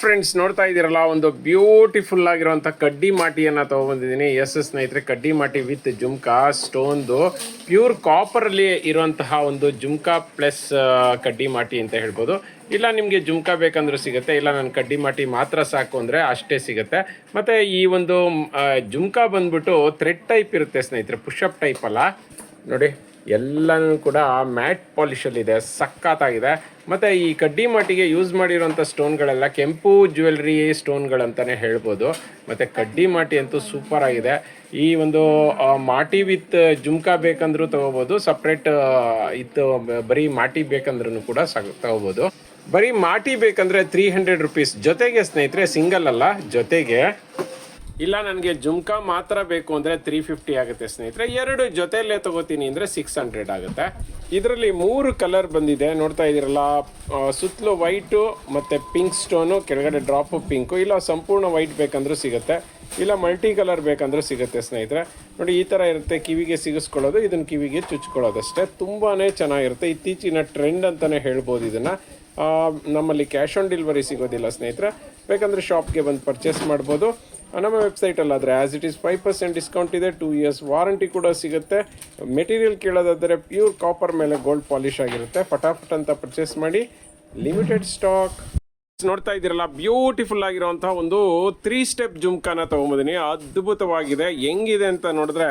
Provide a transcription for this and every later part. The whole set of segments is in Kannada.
ಫ್ರೆಂಡ್ಸ್ ನೋಡ್ತಾ ಇದ್ದೀರಲ್ಲ, ಒಂದು ಬ್ಯೂಟಿಫುಲ್ ಆಗಿರುವಂಥ ಕಡ್ಡಿ ಮಾಟಿಯನ್ನು ತೊಗೊಬಂದಿದ್ದೀನಿ ಎಸ್ ಎಸ್ ಸ್ನೇಹಿತರೆ, ಕಡ್ಡಿ ಮಾಟಿ ವಿತ್ ಜುಮ್ಕಾ ಸ್ಟೋನ್ದು ಪ್ಯೂರ್ ಕಾಪರಲ್ಲಿ ಇರುವಂತಹ ಒಂದು ಜುಮ್ಕಾ ಪ್ಲಸ್ ಕಡ್ಡಿ ಮಾಟಿ ಅಂತ ಹೇಳ್ಬೋದು. ಇಲ್ಲ ನಿಮಗೆ ಜುಮ್ಕಾ ಬೇಕಂದ್ರೂ ಸಿಗುತ್ತೆ, ಇಲ್ಲ ನಾನು ಕಡ್ಡಿ ಮಾಟಿ ಮಾತ್ರ ಸಾಕು ಅಂದರೆ ಅಷ್ಟೇ ಸಿಗುತ್ತೆ. ಮತ್ತು ಈ ಒಂದು ಜುಮ್ಕಾ ಬಂದ್ಬಿಟ್ಟು ಥ್ರೆಡ್ ಟೈಪ್ ಇರುತ್ತೆ ಸ್ನೇಹಿತರೆ ಪುಷಪ್ ಟೈಪ್ ಅಲ್ಲ. ನೋಡಿ. ಎಲ್ಲನೂ ಕೂಡ ಮ್ಯಾಟ್ ಪಾಲಿಶಲ್ಲಿದೆ ಸಕ್ಕತ್ತಾಗಿದೆ ಮತ್ತು ಈ ಕಡ್ಡಿ ಮಾಟಿಗೆ ಯೂಸ್ ಮಾಡಿರೋಂಥ ಸ್ಟೋನ್ಗಳೆಲ್ಲ ಕೆಂಪು ಜ್ಯುವೆಲ್ರಿ ಸ್ಟೋನ್ಗಳಂತಲೇ ಹೇಳ್ಬೋದು. ಮತ್ತು ಕಡ್ಡಿ ಮಾಟಿ ಅಂತೂ ಸೂಪರ್ ಆಗಿದೆ. ಈ ಒಂದು ಮಾಟಿ ವಿತ್ ಜುಮ್ಕಾ ಬೇಕಂದ್ರೂ ತೊಗೋಬೋದು ಸಪ್ರೇಟ್ ಇತ್ತು, ಬರೀ ಮಾಟಿ ಬೇಕಂದ್ರೂ ಕೂಡ ಸ, ತಗೋಬೋದು. ಬರೀ ಮಾಟಿ ಬೇಕಂದ್ರೆ ತ್ರೀ ಹಂಡ್ರೆಡ್ ರುಪೀಸ್ ಜೊತೆಗೆ ಸ್ನೇಹಿತರೆ ಸಿಂಗಲ್ ಅಲ್ಲ, ಜೊತೆಗೆ ಇಲ್ಲ, ನನಗೆ ಜುಮ್ಕಾ ಮಾತ್ರ ಬೇಕು ಅಂದರೆ ತ್ರೀ ಫಿಫ್ಟಿ ಆಗುತ್ತೆ, ಸ್ನೇಹಿತರೆ. ಎರಡು ಜೊತೆಯಲ್ಲೇ ತಗೋತೀನಿ ಅಂದರೆ ಸಿಕ್ಸ್ ಹಂಡ್ರೆಡ್ ಆಗುತ್ತೆ. ಇದರಲ್ಲಿ ಮೂರು ಕಲರ್ ಬಂದಿದೆ. ನೋಡ್ತಾ ಇದ್ದೀರಲ್ಲ ಸುತ್ತಲೂ ವೈಟು ಮತ್ತು ಪಿಂಕ್ ಸ್ಟೋನು ಕೆಳಗಡೆ ಡ್ರಾಪು ಪಿಂಕು ಇಲ್ಲ ಸಂಪೂರ್ಣ ವೈಟ್ ಬೇಕಂದ್ರೂ ಸಿಗುತ್ತೆ. ಇಲ್ಲ ಮಲ್ಟಿ ಕಲರ್ ಬೇಕಂದ್ರೂ ಸಿಗುತ್ತೆ, ಸ್ನೇಹಿತರೆ. ನೋಡಿ, ಈ ಥರ ಇರುತ್ತೆ. ಕಿವಿಗೆ ಸಿಗಿಸ್ಕೊಳ್ಳೋದು ಇದನ್ನು ಕಿವಿಗೆ ಚುಚ್ಕೊಳ್ಳೋದಷ್ಟೇ. ತುಂಬಾ ಚೆನ್ನಾಗಿರುತ್ತೆ. ಇತ್ತೀಚಿನ ಟ್ರೆಂಡ್ ಅಂತಲೇ ಹೇಳ್ಬೋದು ಇದನ್ನು. ನಮ್ಮಲ್ಲಿ ಕ್ಯಾಶ್ ಆನ್ ಡೆಲಿವರಿ ಸಿಗೋದಿಲ್ಲ, ಸ್ನೇಹಿತರೆ. ಬೇಕಂದರೆ ಶಾಪ್ಗೆ ಬಂದು ಪರ್ಚೇಸ್ ಮಾಡ್ಬೋದು. ನಮ್ಮ ವೆಬ್ಸೈಟಲ್ಲಾದರೆ as it is five percent discount ಇದೆ ಟೂ ಇಯರ್ಸ್ ವಾರಂಟಿ ಕೂಡ ಸಿಗುತ್ತೆ. ಮೆಟೀರಿಯಲ್ ಕೇಳೋದಾದರೆ ಪ್ಯೂರ್ ಕಾಪರ್ ಮೇಲೆ ಗೋಲ್ಡ್ ಪಾಲಿಶ್ ಆಗಿರುತ್ತೆ. ಫಟಾಫಟ್ ಅಂತ ಪರ್ಚೇಸ್ ಮಾಡಿ ಲಿಮಿಟೆಡ್ ಸ್ಟಾಕ್ ನೋಡ್ತಾ ಇದ್ದೀರಲ್ಲ ಬ್ಯೂಟಿಫುಲ್ ಆಗಿರುವಂತಹ ಒಂದು ತ್ರೀ ಸ್ಟೆಪ್ ಜುಮ್ಕಾನ ತಗೊಂಬಿದೀನಿ. ಅದ್ಭುತವಾಗಿದೆ. ಹೆಂಗಿದೆ ಅಂತ ನೋಡಿದ್ರೆ,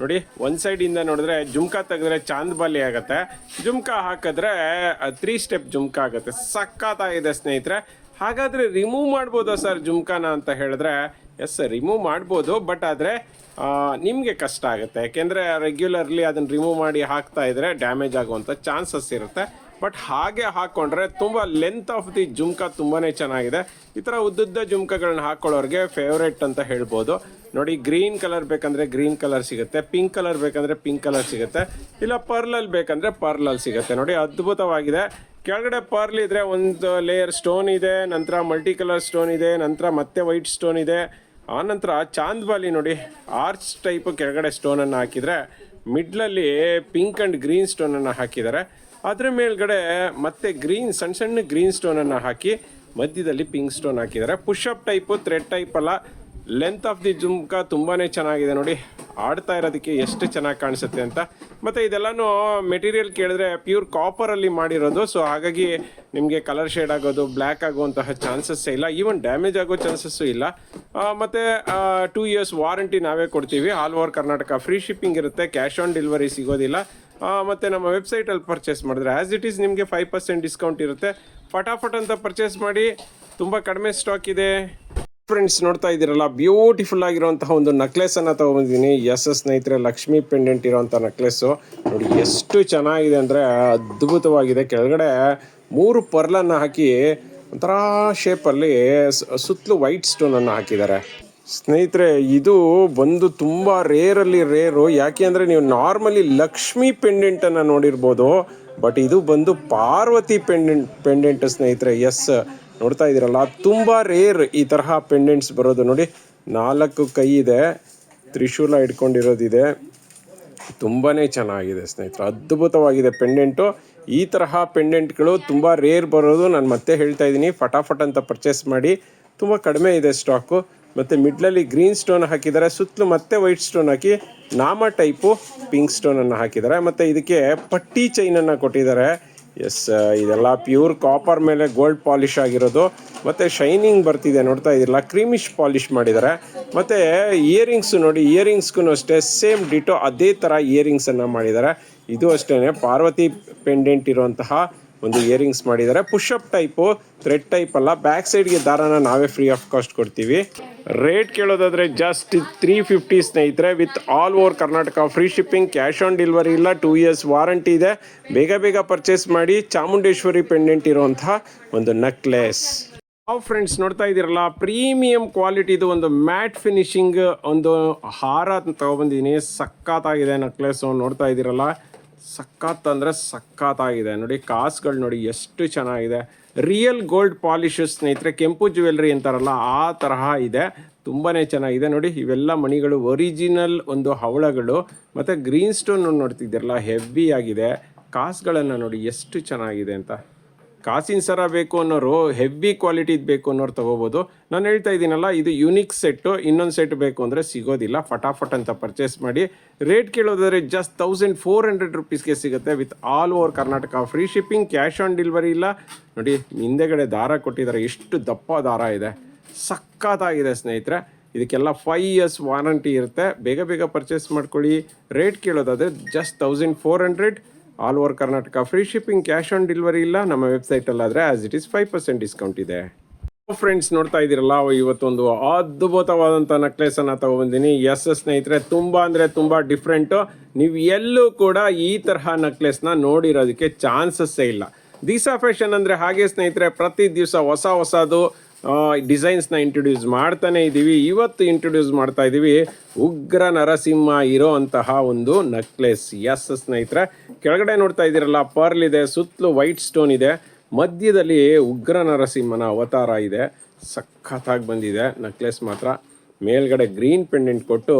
ನೋಡಿ, ಒಂದು ಸೈಡ್ ಇಂದ ನೋಡಿದ್ರೆ ಜುಮ್ಕಾ ತೆಗೆದ್ರೆ ಚಾಂದ್ ಬಾಲಿ ಆಗತ್ತೆ. ಜುಮ್ಕಾ ಹಾಕಿದ್ರೆ ತ್ರೀ ಸ್ಟೆಪ್ ಜುಮ್ಕಾ ಆಗುತ್ತೆ. ಸಕ್ಕತ್ತಾಗಿದೆ ಸ್ನೇಹಿತರೆ. ಹಾಗಾದ್ರೆ ರಿಮೂವ್ ಮಾಡ್ಬೋದಾ ಸರ್ ಜುಮ್ಕಾನ ಅಂತ ಹೇಳಿದ್ರೆ ಎಸ್ ರಿಮೂವ್ ಮಾಡ್ಬೋದು ಬಟ್ ಆದರೆ ನಿಮಗೆ ಕಷ್ಟ ಆಗುತ್ತೆ. ಯಾಕೆಂದರೆ ರೆಗ್ಯುಲರ್ಲಿ ಅದನ್ನು ರಿಮೂವ್ ಮಾಡಿ ಹಾಕ್ತಾ ಇದ್ದರೆ ಡ್ಯಾಮೇಜ್ ಆಗುವಂಥ ಚಾನ್ಸಸ್ ಇರುತ್ತೆ. ಬಟ್ ಹಾಗೆ ಹಾಕ್ಕೊಂಡ್ರೆ ತುಂಬ ಲೆಂತ್ ಆಫ್ ದಿ ಜುಮ್ಕಾ ತುಂಬಾ ಚೆನ್ನಾಗಿದೆ. ಈ ಥರ ಉದ್ದುದ್ದ ಜುಮ್ಕಾಗಳನ್ನ ಹಾಕ್ಕೊಳ್ಳೋರಿಗೆ ಫೇವ್ರೇಟ್ ಅಂತ ಹೇಳ್ಬೋದು. ನೋಡಿ ಗ್ರೀನ್ ಕಲರ್ ಬೇಕಂದರೆ ಗ್ರೀನ್ ಕಲರ್ ಸಿಗುತ್ತೆ. ಪಿಂಕ್ ಕಲರ್ ಬೇಕಂದರೆ ಪಿಂಕ್ ಕಲರ್ ಸಿಗುತ್ತೆ. ಇಲ್ಲ ಪರ್ಲಲ್ಲಿ ಬೇಕಂದರೆ ಪರ್ಲಲ್ಲಿ ಸಿಗುತ್ತೆ. ನೋಡಿ, ಅದ್ಭುತವಾಗಿದೆ. ಕೆಳಗಡೆ ಪರ್ಲ್ ಇದ್ರೆ ಒಂದು ಲೇಯರ್ ಸ್ಟೋನ್ ಇದೆ, ನಂತರ ಮಲ್ಟಿ ಕಲರ್ ಸ್ಟೋನ್ ಇದೆ, ನಂತರ ಮತ್ತೆ ವೈಟ್ ಸ್ಟೋನ್ ಇದೆ. ಆ ಚಾಂದ್ಬಾಲಿ ಚಾಂದ್ ಬಾಲಿ ನೋಡಿ ಆರ್ಚ್ ಟೈಪ್ ಕೆಳಗಡೆ ಸ್ಟೋನನ್ನು ಹಾಕಿದರೆ ಮಿಡ್ಲಲ್ಲಿ ಪಿಂಕ್ ಆ್ಯಂಡ್ ಗ್ರೀನ್ ಸ್ಟೋನನ್ನು ಹಾಕಿದ್ದಾರೆ. ಅದ್ರ ಮೇಲ್ಗಡೆ ಮತ್ತೆ ಗ್ರೀನ್ ಸಣ್ಣ ಸಣ್ಣ ಗ್ರೀನ್ ಸ್ಟೋನನ್ನು ಹಾಕಿ ಮಧ್ಯದಲ್ಲಿ ಪಿಂಕ್ ಸ್ಟೋನ್ ಹಾಕಿದ್ದಾರೆ. ಅಪ್ ಟೈಪು ಥ್ರೆಡ್ ಟೈಪ್ ಅಲ್ಲ ಲೆಂತ್ ಆಫ್ ದಿ ಜುಮ್ಕಾ ತುಂಬಾ ಚೆನ್ನಾಗಿದೆ ನೋಡಿ. ಆಡ್ತಾ ಇರೋದಕ್ಕೆ ಎಷ್ಟು ಚೆನ್ನಾಗಿ ಕಾಣಿಸುತ್ತೆ ಅಂತ. ಮತ್ತು ಇದೆಲ್ಲನೂ ಮೆಟೀರಿಯಲ್ ಕೇಳಿದ್ರೆ ಪ್ಯೂರ್ ಕಾಪರಲ್ಲಿ ಮಾಡಿರೋದು. ಸೊ ಹಾಗಾಗಿ ನಿಮಗೆ ಕಲರ್ ಶೇಡ್ ಆಗೋದು ಬ್ಲ್ಯಾಕ್ ಆಗುವಂತಹ ಚಾನ್ಸಸ್ಸೇ ಇಲ್ಲ. ಈವನ್ ಡ್ಯಾಮೇಜ್ ಆಗೋ ಚಾನ್ಸಸ್ಸು ಇಲ್ಲ. ಮತ್ತು ಟೂ ಇಯರ್ಸ್ ವಾರಂಟಿ ನಾವೇ ಕೊಡ್ತೀವಿ. All over Karnataka free shipping ಇರುತ್ತೆ. ಕ್ಯಾಶ್ ಆನ್ ಡೆಲಿವರಿ ಸಿಗೋದಿಲ್ಲ. ಮತ್ತೆ ನಮ್ಮ ವೆಬ್ಸೈಟಲ್ಲಿ ಪರ್ಚೇಸ್ ಮಾಡಿದ್ರೆ ಆ್ಯಸ್ ಇಟ್ ಈಸ್ ನಿಮಗೆ ಫೈವ್ ಪರ್ಸೆಂಟ್ ಡಿಸ್ಕೌಂಟ್ ಇರುತ್ತೆ. ಫಟಾಫಟ್ ಅಂತ ಪರ್ಚೇಸ್ ಮಾಡಿ, ತುಂಬ ಕಡಿಮೆ ಸ್ಟಾಕ್ ಇದೆ. ಫ್ರೆಂಡ್ಸ್ ನೋಡ್ತಾ ಇದ್ದೀರಲ್ಲ ಬ್ಯೂಟಿಫುಲ್ ಆಗಿರುವಂತಹ ಒಂದು ನೆಕ್ಲೆಸ್ ಅನ್ನ ತಗೊಂಡಿದ್ದೀನಿ ಎಸ್ ಎಸ್ ಸ್ನೇಹಿತರೆ, ಲಕ್ಷ್ಮಿ ಪೆಂಡೆಂಟ್ ಇರುವಂತಹ ನೆಕ್ಲೆಸ್ ನೋಡಿ, ಎಷ್ಟು ಚೆನ್ನಾಗಿದೆ ಅಂದ್ರೆ ಅದ್ಭುತವಾಗಿದೆ. ಕೆಳಗಡೆ ಮೂರು ಪರ್ಲನ್ನು ಹಾಕಿ ಒಂಥರ ಶೇಪಲ್ಲಿ ಸುತ್ತಲೂ ವೈಟ್ ಸ್ಟೋನನ್ನು ಹಾಕಿದ್ದಾರೆ. ಸ್ನೇಹಿತರೆ, ಇದು ಬಂದು ತುಂಬ ರೇರಲ್ಲಿ ರೇರು ಯಾಕೆ ಅಂದರೆ ನೀವು ನಾರ್ಮಲಿ ಲಕ್ಷ್ಮಿ ಪೆಂಡೆಂಟನ್ನು ನೋಡಿರ್ಬೋದು ಬಟ್ ಇದು ಬಂದು ಪಾರ್ವತಿ ಪೆಂಡೆಂಟ್ ಪೆಂಡೆಂಟ್ ಸ್ನೇಹಿತರೆ. ಎಸ್ ನೋಡ್ತಾ ಇದ್ದೀರಲ್ಲ, ತುಂಬ ರೇರ್ ಈ ತರಹ ಪೆಂಡೆಂಟ್ಸ್ ಬರೋದು ನೋಡಿ. ನಾಲ್ಕು ಕೈ ಇದೆ, ತ್ರಿಶೂಲ ಇಟ್ಕೊಂಡಿರೋದಿದೆ. ತುಂಬಾ ಚೆನ್ನಾಗಿದೆ ಸ್ನೇಹಿತರೆ, ಅದ್ಭುತವಾಗಿದೆ ಪೆಂಡೆಂಟು ಈ ತರಹ ಪೆಂಡೆಂಟ್ಗಳು ತುಂಬ ರೇರ್ ಬರೋದು ನಾನು ಮತ್ತೆ ಹೇಳ್ತಾ ಇದ್ದೀನಿ. ಫಟಾಫಟ್ ಅಂತ ಪರ್ಚೇಸ್ ಮಾಡಿ. ತುಂಬ ಕಡಿಮೆ ಇದೆ ಸ್ಟಾಕು ಮತ್ತು ಮಿಡ್ಲಲ್ಲಿ ಗ್ರೀನ್ ಸ್ಟೋನ್ ಹಾಕಿದ್ದಾರೆ, ಸುತ್ತಲೂ ಮತ್ತೆ ವೈಟ್ ಸ್ಟೋನ್ ಹಾಕಿ. ನಾಮ ಟೈಪು ಪಿಂಕ್ ಸ್ಟೋನನ್ನು ಹಾಕಿದ್ದಾರೆ. ಮತ್ತು ಇದಕ್ಕೆ ಪಟ್ಟಿ ಚೈನನ್ನು ಕೊಟ್ಟಿದ್ದಾರೆ. ಎಸ್ ಇದೆಲ್ಲ ಪ್ಯೂರ್ ಕಾಪರ್ ಮೇಲೆ ಗೋಲ್ಡ್ ಪಾಲಿಶ್ ಆಗಿರೋದು. ಮತ್ತು ಶೈನಿಂಗ್ ಬರ್ತಿದೆ ನೋಡ್ತಾ ಇದಿರಲ್ಲ ಕ್ರೀಮಿಶ್ ಪಾಲಿಶ್ ಮಾಡಿದ್ದಾರೆ. ಮತ್ತು ಇಯರಿಂಗ್ಸು ನೋಡಿ ಇಯರಿಂಗ್ಸ್ಗೂ ಅಷ್ಟೇ ಸೇಮ್ ಡಿಟೋ ಅದೇ ಥರ ಇಯರಿಂಗ್ಸನ್ನು ಮಾಡಿದ್ದಾರೆ. ಇದು ಅಷ್ಟೇ ಪಾರ್ವತಿ ಪೆಂಡೆಂಟ್ ಇರುವಂತಹ ಒಂದು ಇಯರಿಂಗ್ಸ್ ಮಾಡಿದ್ದಾರೆ. ಅಪ್ ಟೈಪು ಥ್ರೆಡ್ ಟೈಪ್ ಅಲ್ಲ. ಬ್ಯಾಕ್ ಸೈಡ್ಗೆ ದಾರನ ನಾವೇ ಫ್ರೀ ಆಫ್ ಕಾಸ್ಟ್ ಕೊಡ್ತೀವಿ. ರೇಟ್ ಕೇಳೋದಾದ್ರೆ ಜಸ್ಟ್ ತ್ರೀ ಫಿಫ್ಟಿ ಸ್ನೇಹಿತರೆ with all over Karnataka free shipping cash on delivery ಇಲ್ಲ ಟೂ ಇಯರ್ಸ್ ವಾರಂಟಿ ಇದೆ. ಬೇಗ ಬೇಗ ಪರ್ಚೇಸ್ ಮಾಡಿ, ಚಾಮುಂಡೇಶ್ವರಿ ಪೆಂಡೆಂಟ್ ಇರುವಂತಹ ಒಂದು ನೆಕ್ಲೆಸ್ ನಾವು ಫ್ರೆಂಡ್ಸ್ ನೋಡ್ತಾ ಇದ್ದೀರಲ್ಲ ಪ್ರೀಮಿಯಂ ಕ್ವಾಲಿಟಿದು ಒಂದು ಮ್ಯಾಟ್ ಫಿನಿಶಿಂಗ್ ಒಂದು ಹಾರ ತಗೊಬಂದಿದ್ದೀನಿ ಸಖತ್ತಾಗಿದೆ ನೆಕ್ಲೆಸು ನೋಡ್ತಾ ಇದ್ದೀರಲ್ಲ. ಸಖತ್ ಅಂದರೆ ಸಖತ್ತಾಗಿದೆ. ನೋಡಿ, ಕಾಸುಗಳು ನೋಡಿ ಎಷ್ಟು ಚೆನ್ನಾಗಿದೆ. ರಿಯಲ್ ಗೋಲ್ಡ್ ಪಾಲಿಷಸ್ ಸ್ನೇಹಿತರೆ, ಕೆಂಪು ಜ್ಯುವೆಲ್ರಿ ಅಂತಾರಲ್ಲ, ಆ ತರಹ ಇದೆ. ತುಂಬಾ ಚೆನ್ನಾಗಿದೆ. ನೋಡಿ, ಇವೆಲ್ಲ ಮಣಿಗಳು ಒರಿಜಿನಲ್ ಒಂದು ಹವಳಗಳು. ಮತ್ತು ಗ್ರೀನ್ ಸ್ಟೋನ್ ನೋಡ್ತಿದ್ದೀರಲ್ಲ ಹೆವಿ ಆಗಿದೆ. ಕಾಸುಗಳನ್ನು ನೋಡಿ ಎಷ್ಟು ಚೆನ್ನಾಗಿದೆ ಅಂತ. ಕಾಸಿನ ಸರ ಬೇಕು ಅನ್ನೋರು ಹೆವಿ ಕ್ವಾಲಿಟಿದು ಬೇಕು ಅನ್ನೋರು ತಗೋಬೋದು. ನಾನು ಹೇಳ್ತಾ ಇದ್ದೀನಲ್ಲ ಇದು ಯುನಿಕ್ ಸೆಟ್ಟು ಇನ್ನೊಂದು ಸೆಟ್ ಬೇಕು ಅಂದರೆ ಸಿಗೋದಿಲ್ಲ. ಫಟಾಫಟ್ ಅಂತ ಪರ್ಚೇಸ್ ಮಾಡಿ. ರೇಟ್ ಕೇಳೋದಾದ್ರೆ ಜಸ್ಟ್ ತೌಸಂಡ್ ಫೋರ್ ಹಂಡ್ರೆಡ್ ರುಪೀಸ್ಗೆ ಸಿಗುತ್ತೆ with all over Karnataka free shipping cash on delivery ಇಲ್ಲ. ನೋಡಿ, ಹಿಂದೆಗಡೆ ದಾರ ಕೊಟ್ಟಿದ್ದಾರೆ. ಎಷ್ಟು ದಪ್ಪ ದಾರ ಇದೆ. ಸಖತ್ತಾಗಿದೆ ಸ್ನೇಹಿತರೆ. ಇದಕ್ಕೆಲ್ಲ ಫೈವ್ ಇಯರ್ಸ್ ವಾರಂಟಿ ಇರುತ್ತೆ. ಬೇಗ ಬೇಗ ಪರ್ಚೇಸ್ ಮಾಡ್ಕೊಳ್ಳಿ. Rate ಕೇಳೋದಾದರೆ just thousand four hundred all over Karnataka. Free shipping cash on delivery ಇಲ್ಲ. ನಮ್ಮ ವೆಬ್ಸೈಟಲ್ಲಾದರೆ as it is five percent discount ಇದೆ. ಫ್ರೆಂಡ್ಸ್ ನೋಡ್ತಾ ಇದ್ದೀರಲ್ಲ, ಇವತ್ತೊಂದು ಅದ್ಭುತವಾದಂಥ ನೆಕ್ಲೆಸನ್ನು ತಗೊಬಂದಿನಿ. ಎಸ್ ಸ್ನೇಹಿತರೆ, ತುಂಬ ಅಂದರೆ ತುಂಬ ಡಿಫ್ರೆಂಟು ನೀವು ಎಲ್ಲೂ ಕೂಡ ಈ ತರಹ ನೆಕ್ಲೆಸ್ನ ನೋಡಿರೋದಕ್ಕೆ ಚಾನ್ಸಸ್ಸೇ ಇಲ್ಲ. ದಿಸಾ ಫ್ಯಾಷನ್ ಅಂದರೆ ಹಾಗೆ ಸ್ನೇಹಿತರೆ, ಪ್ರತಿ ದಿವಸ ಹೊಸ ಹೊಸದು ಡಿಸೈನ್ಸ್ನ ಇಂಟ್ರೊಡ್ಯೂಸ್ ಮಾಡ್ತಾನೆ ಇದ್ದೀವಿ ಇವತ್ತು ಇಂಟ್ರೊಡ್ಯೂಸ್ ಮಾಡ್ತಾ ಇದ್ದೀವಿ ಉಗ್ರ ನರಸಿಂಹ ಇರೋ ಅಂತಹ ಒಂದು ನೆಕ್ಲೆಸ್ ಎಸ್ ಸ್ನೇಹಿತರೆ, ಕೆಳಗಡೆ ನೋಡ್ತಾ ಇದ್ದೀರಲ್ಲ ಪರ್ಲ್ ಇದೆ, ಸುತ್ತಲೂ ವೈಟ್ ಸ್ಟೋನ್ ಇದೆ. ಮಧ್ಯದಲ್ಲಿ ಉಗ್ರ ನರಸಿಂಹನ ಅವತಾರ ಇದೆ. ಸಖತ್ತಾಗಿ ಬಂದಿದೆ ನೆಕ್ಲೆಸ್ ಮಾತ್ರ. ಮೇಲ್ಗಡೆ ಗ್ರೀನ್ ಪೆಂಡೆಂಟ್ ಕೊಟ್ಟು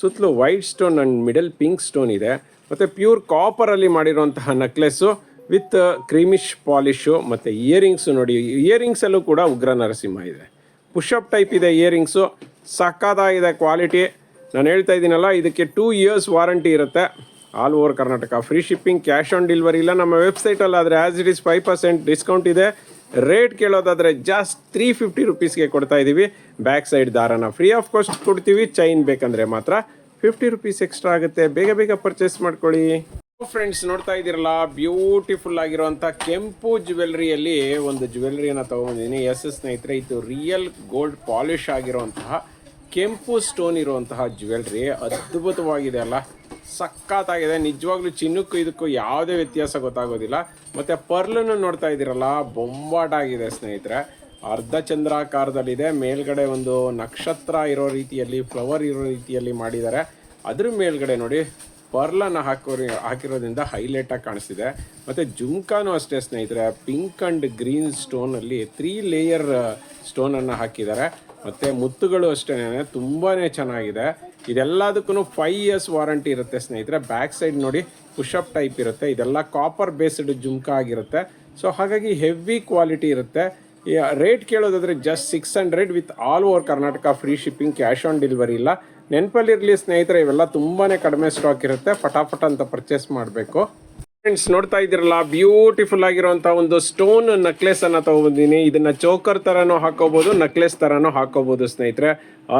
ಸುತ್ತಲೂ white stone and middle pink stone ಇದೆ. ಮತ್ತು ಪ್ಯೂರ್ ಕಾಪರಲ್ಲಿ ಮಾಡಿರುವಂತಹ ನೆಕ್ಲೆಸ್ಸು ವಿತ್ ಕ್ರೀಮಿಶ್ ಪಾಲಿಶು ಮತ್ತು ಇಯರಿಂಗ್ಸು ನೋಡಿ, ಇಯರಿಂಗ್ಸಲ್ಲೂ ಕೂಡ ಉಗ್ರ ನರಸಿಂಹ ಇದೆ. ಪುಷಪ್ ಟೈಪ್ ಇದೆ ಇಯರಿಂಗ್ಸು ಸಕ್ಕತ್ತಾಗಿದೆ ಕ್ವಾಲಿಟಿ. ನಾನು ಹೇಳ್ತಾ ಇದ್ದೀನಲ್ಲ, ಇದಕ್ಕೆ ಟೂ ಇಯರ್ಸ್ ವಾರಂಟಿ ಇರುತ್ತೆ. All over Karnataka, free shipping, cash on delivery ಇಲ್ಲ. ನಮ್ಮ ವೆಬ್ಸೈಟಲ್ಲಿ ಆದರೆ as it is five percent discount ಇದೆ. ರೇಟ್ ಕೇಳೋದಾದರೆ ಜಸ್ಟ್ ತ್ರೀ ಫಿಫ್ಟಿ ರುಪೀಸ್ಗೆ ಕೊಡ್ತಾ ಇದ್ದೀವಿ ಬ್ಯಾಕ್ ಸೈಡ್ ದಾರನ ಫ್ರೀ ಆಫ್ ಕಾಸ್ಟ್ ಕೊಡ್ತೀವಿ. ಚೈನ್ ಬೇಕಂದರೆ ಮಾತ್ರ ಫಿಫ್ಟಿ ರುಪೀಸ್ ಎಕ್ಸ್ಟ್ರಾ ಆಗುತ್ತೆ. ಬೇಗ ಬೇಗ ಪರ್ಚೇಸ್ ಮಾಡ್ಕೊಳ್ಳಿ. ಫ್ರೆಂಡ್ಸ್ ನೋಡ್ತಾ ಇದ್ದೀರಲ್ಲ? ಬ್ಯೂಟಿಫುಲ್ ಆಗಿರುವಂಥ ಕೆಂಪು ಜ್ಯುವೆಲ್ರಿಯಲ್ಲಿ ಒಂದು ಜ್ಯುವೆಲ್ರಿಯನ್ನು ತಗೊಂಡಿದ್ದೀನಿ. ಎಸ್ ಸ್ನೇಹಿತರೆ, ಇದು ರಿಯಲ್ ಗೋಲ್ಡ್ ಪಾಲಿಶ್ ಆಗಿರುವಂತಹ ಕೆಂಪು ಸ್ಟೋನ್ ಇರುವಂತಹ ಜ್ಯುವೆಲ್ರಿ ಅದ್ಭುತವಾಗಿದೆ ಅಲ್ಲ? ಸಖತ್ತಾಗಿದೆ. ನಿಜವಾಗ್ಲೂ ಚಿನ್ನಕ್ಕೂ ಇದಕ್ಕೂ ಯಾವುದೇ ವ್ಯತ್ಯಾಸ ಗೊತ್ತಾಗೋದಿಲ್ಲ. ಮತ್ತು ಪರ್ಲನ್ನು ನೋಡ್ತಾ ಇದ್ದೀರಲ್ಲ? ಬೊಂಬಾಟಾಗಿದೆ ಸ್ನೇಹಿತರೆ. ಅರ್ಧ ಚಂದ್ರಾಕಾರದಲ್ಲಿದೆ. ಮೇಲ್ಗಡೆ ಒಂದು ನಕ್ಷತ್ರ ಇರೋ ರೀತಿಯಲ್ಲಿ ಫ್ಲವರ್ ಇರೋ ರೀತಿಯಲ್ಲಿ ಮಾಡಿದ್ದಾರೆ. ಅದ್ರ ಮೇಲ್ಗಡೆ ನೋಡಿ ಪರ್ಲನ್ನು ಹಾಕೋರಿ, ಹಾಕಿರೋದ್ರಿಂದ ಹೈಲೈಟಾಗಿ ಕಾಣಿಸ್ತಿದೆ. ಮತ್ತು ಜುಮ್ಕಾನು ಅಷ್ಟೇ ಸ್ನೇಹಿತರೆ, ಪಿಂಕ್ ಆ್ಯಂಡ್ ಗ್ರೀನ್ ಸ್ಟೋನಲ್ಲಿ ತ್ರೀ ಲೇಯರ್ ಸ್ಟೋನನ್ನು ಹಾಕಿದ್ದಾರೆ. ಮತ್ತು ಮುತ್ತುಗಳು ಅಷ್ಟೇ ತುಂಬಾ ಚೆನ್ನಾಗಿದೆ. ಇದೆಲ್ಲದಕ್ಕೂ ಫೈವ್ ಇಯರ್ಸ್ ವಾರಂಟಿ ಇರುತ್ತೆ ಸ್ನೇಹಿತರೆ. ಬ್ಯಾಕ್ ಸೈಡ್ ನೋಡಿ ಪುಷಪ್ ಟೈಪ್ ಇರುತ್ತೆ. ಇದೆಲ್ಲ ಕಾಪರ್ ಬೇಸ್ಡ್ ಜುಮ್ಕಾ ಆಗಿರುತ್ತೆ. ಸೊ ಹಾಗಾಗಿ ಹೆವಿ ಕ್ವಾಲಿಟಿ ಇರುತ್ತೆ. Rate ಕೇಳೋದಾದರೆ just six hundred with all over Karnataka, free shipping, cash on delivery ಇಲ್ಲ. ನೆನಪಲ್ಲಿರಲಿ ಸ್ನೇಹಿತರೆ, ಇವೆಲ್ಲ ತುಂಬಾ ಕಡಿಮೆ ಸ್ಟಾಕ್ ಇರುತ್ತೆ. ಫಟಾಫಟ ಅಂತ ಪರ್ಚೇಸ್ ಮಾಡಬೇಕು. ಫ್ರೆಂಡ್ಸ್ ನೋಡ್ತಾ ಇದ್ದೀರಲ್ಲ ಬ್ಯೂಟಿಫುಲ್ ಆಗಿರುವಂಥ ಒಂದು ಸ್ಟೋನ್ ನೆಕ್ಲೆಸ್ ಅನ್ನು ತೊಗೊಬಂದಿನಿ. ಇದನ್ನ ಚೋಕರ್ ಥರನೂ ಹಾಕೋಬಹುದು ನೆಕ್ಲೆಸ್ ಥರನೂ ಹಾಕೋಬಹುದು ಸ್ನೇಹಿತರೆ.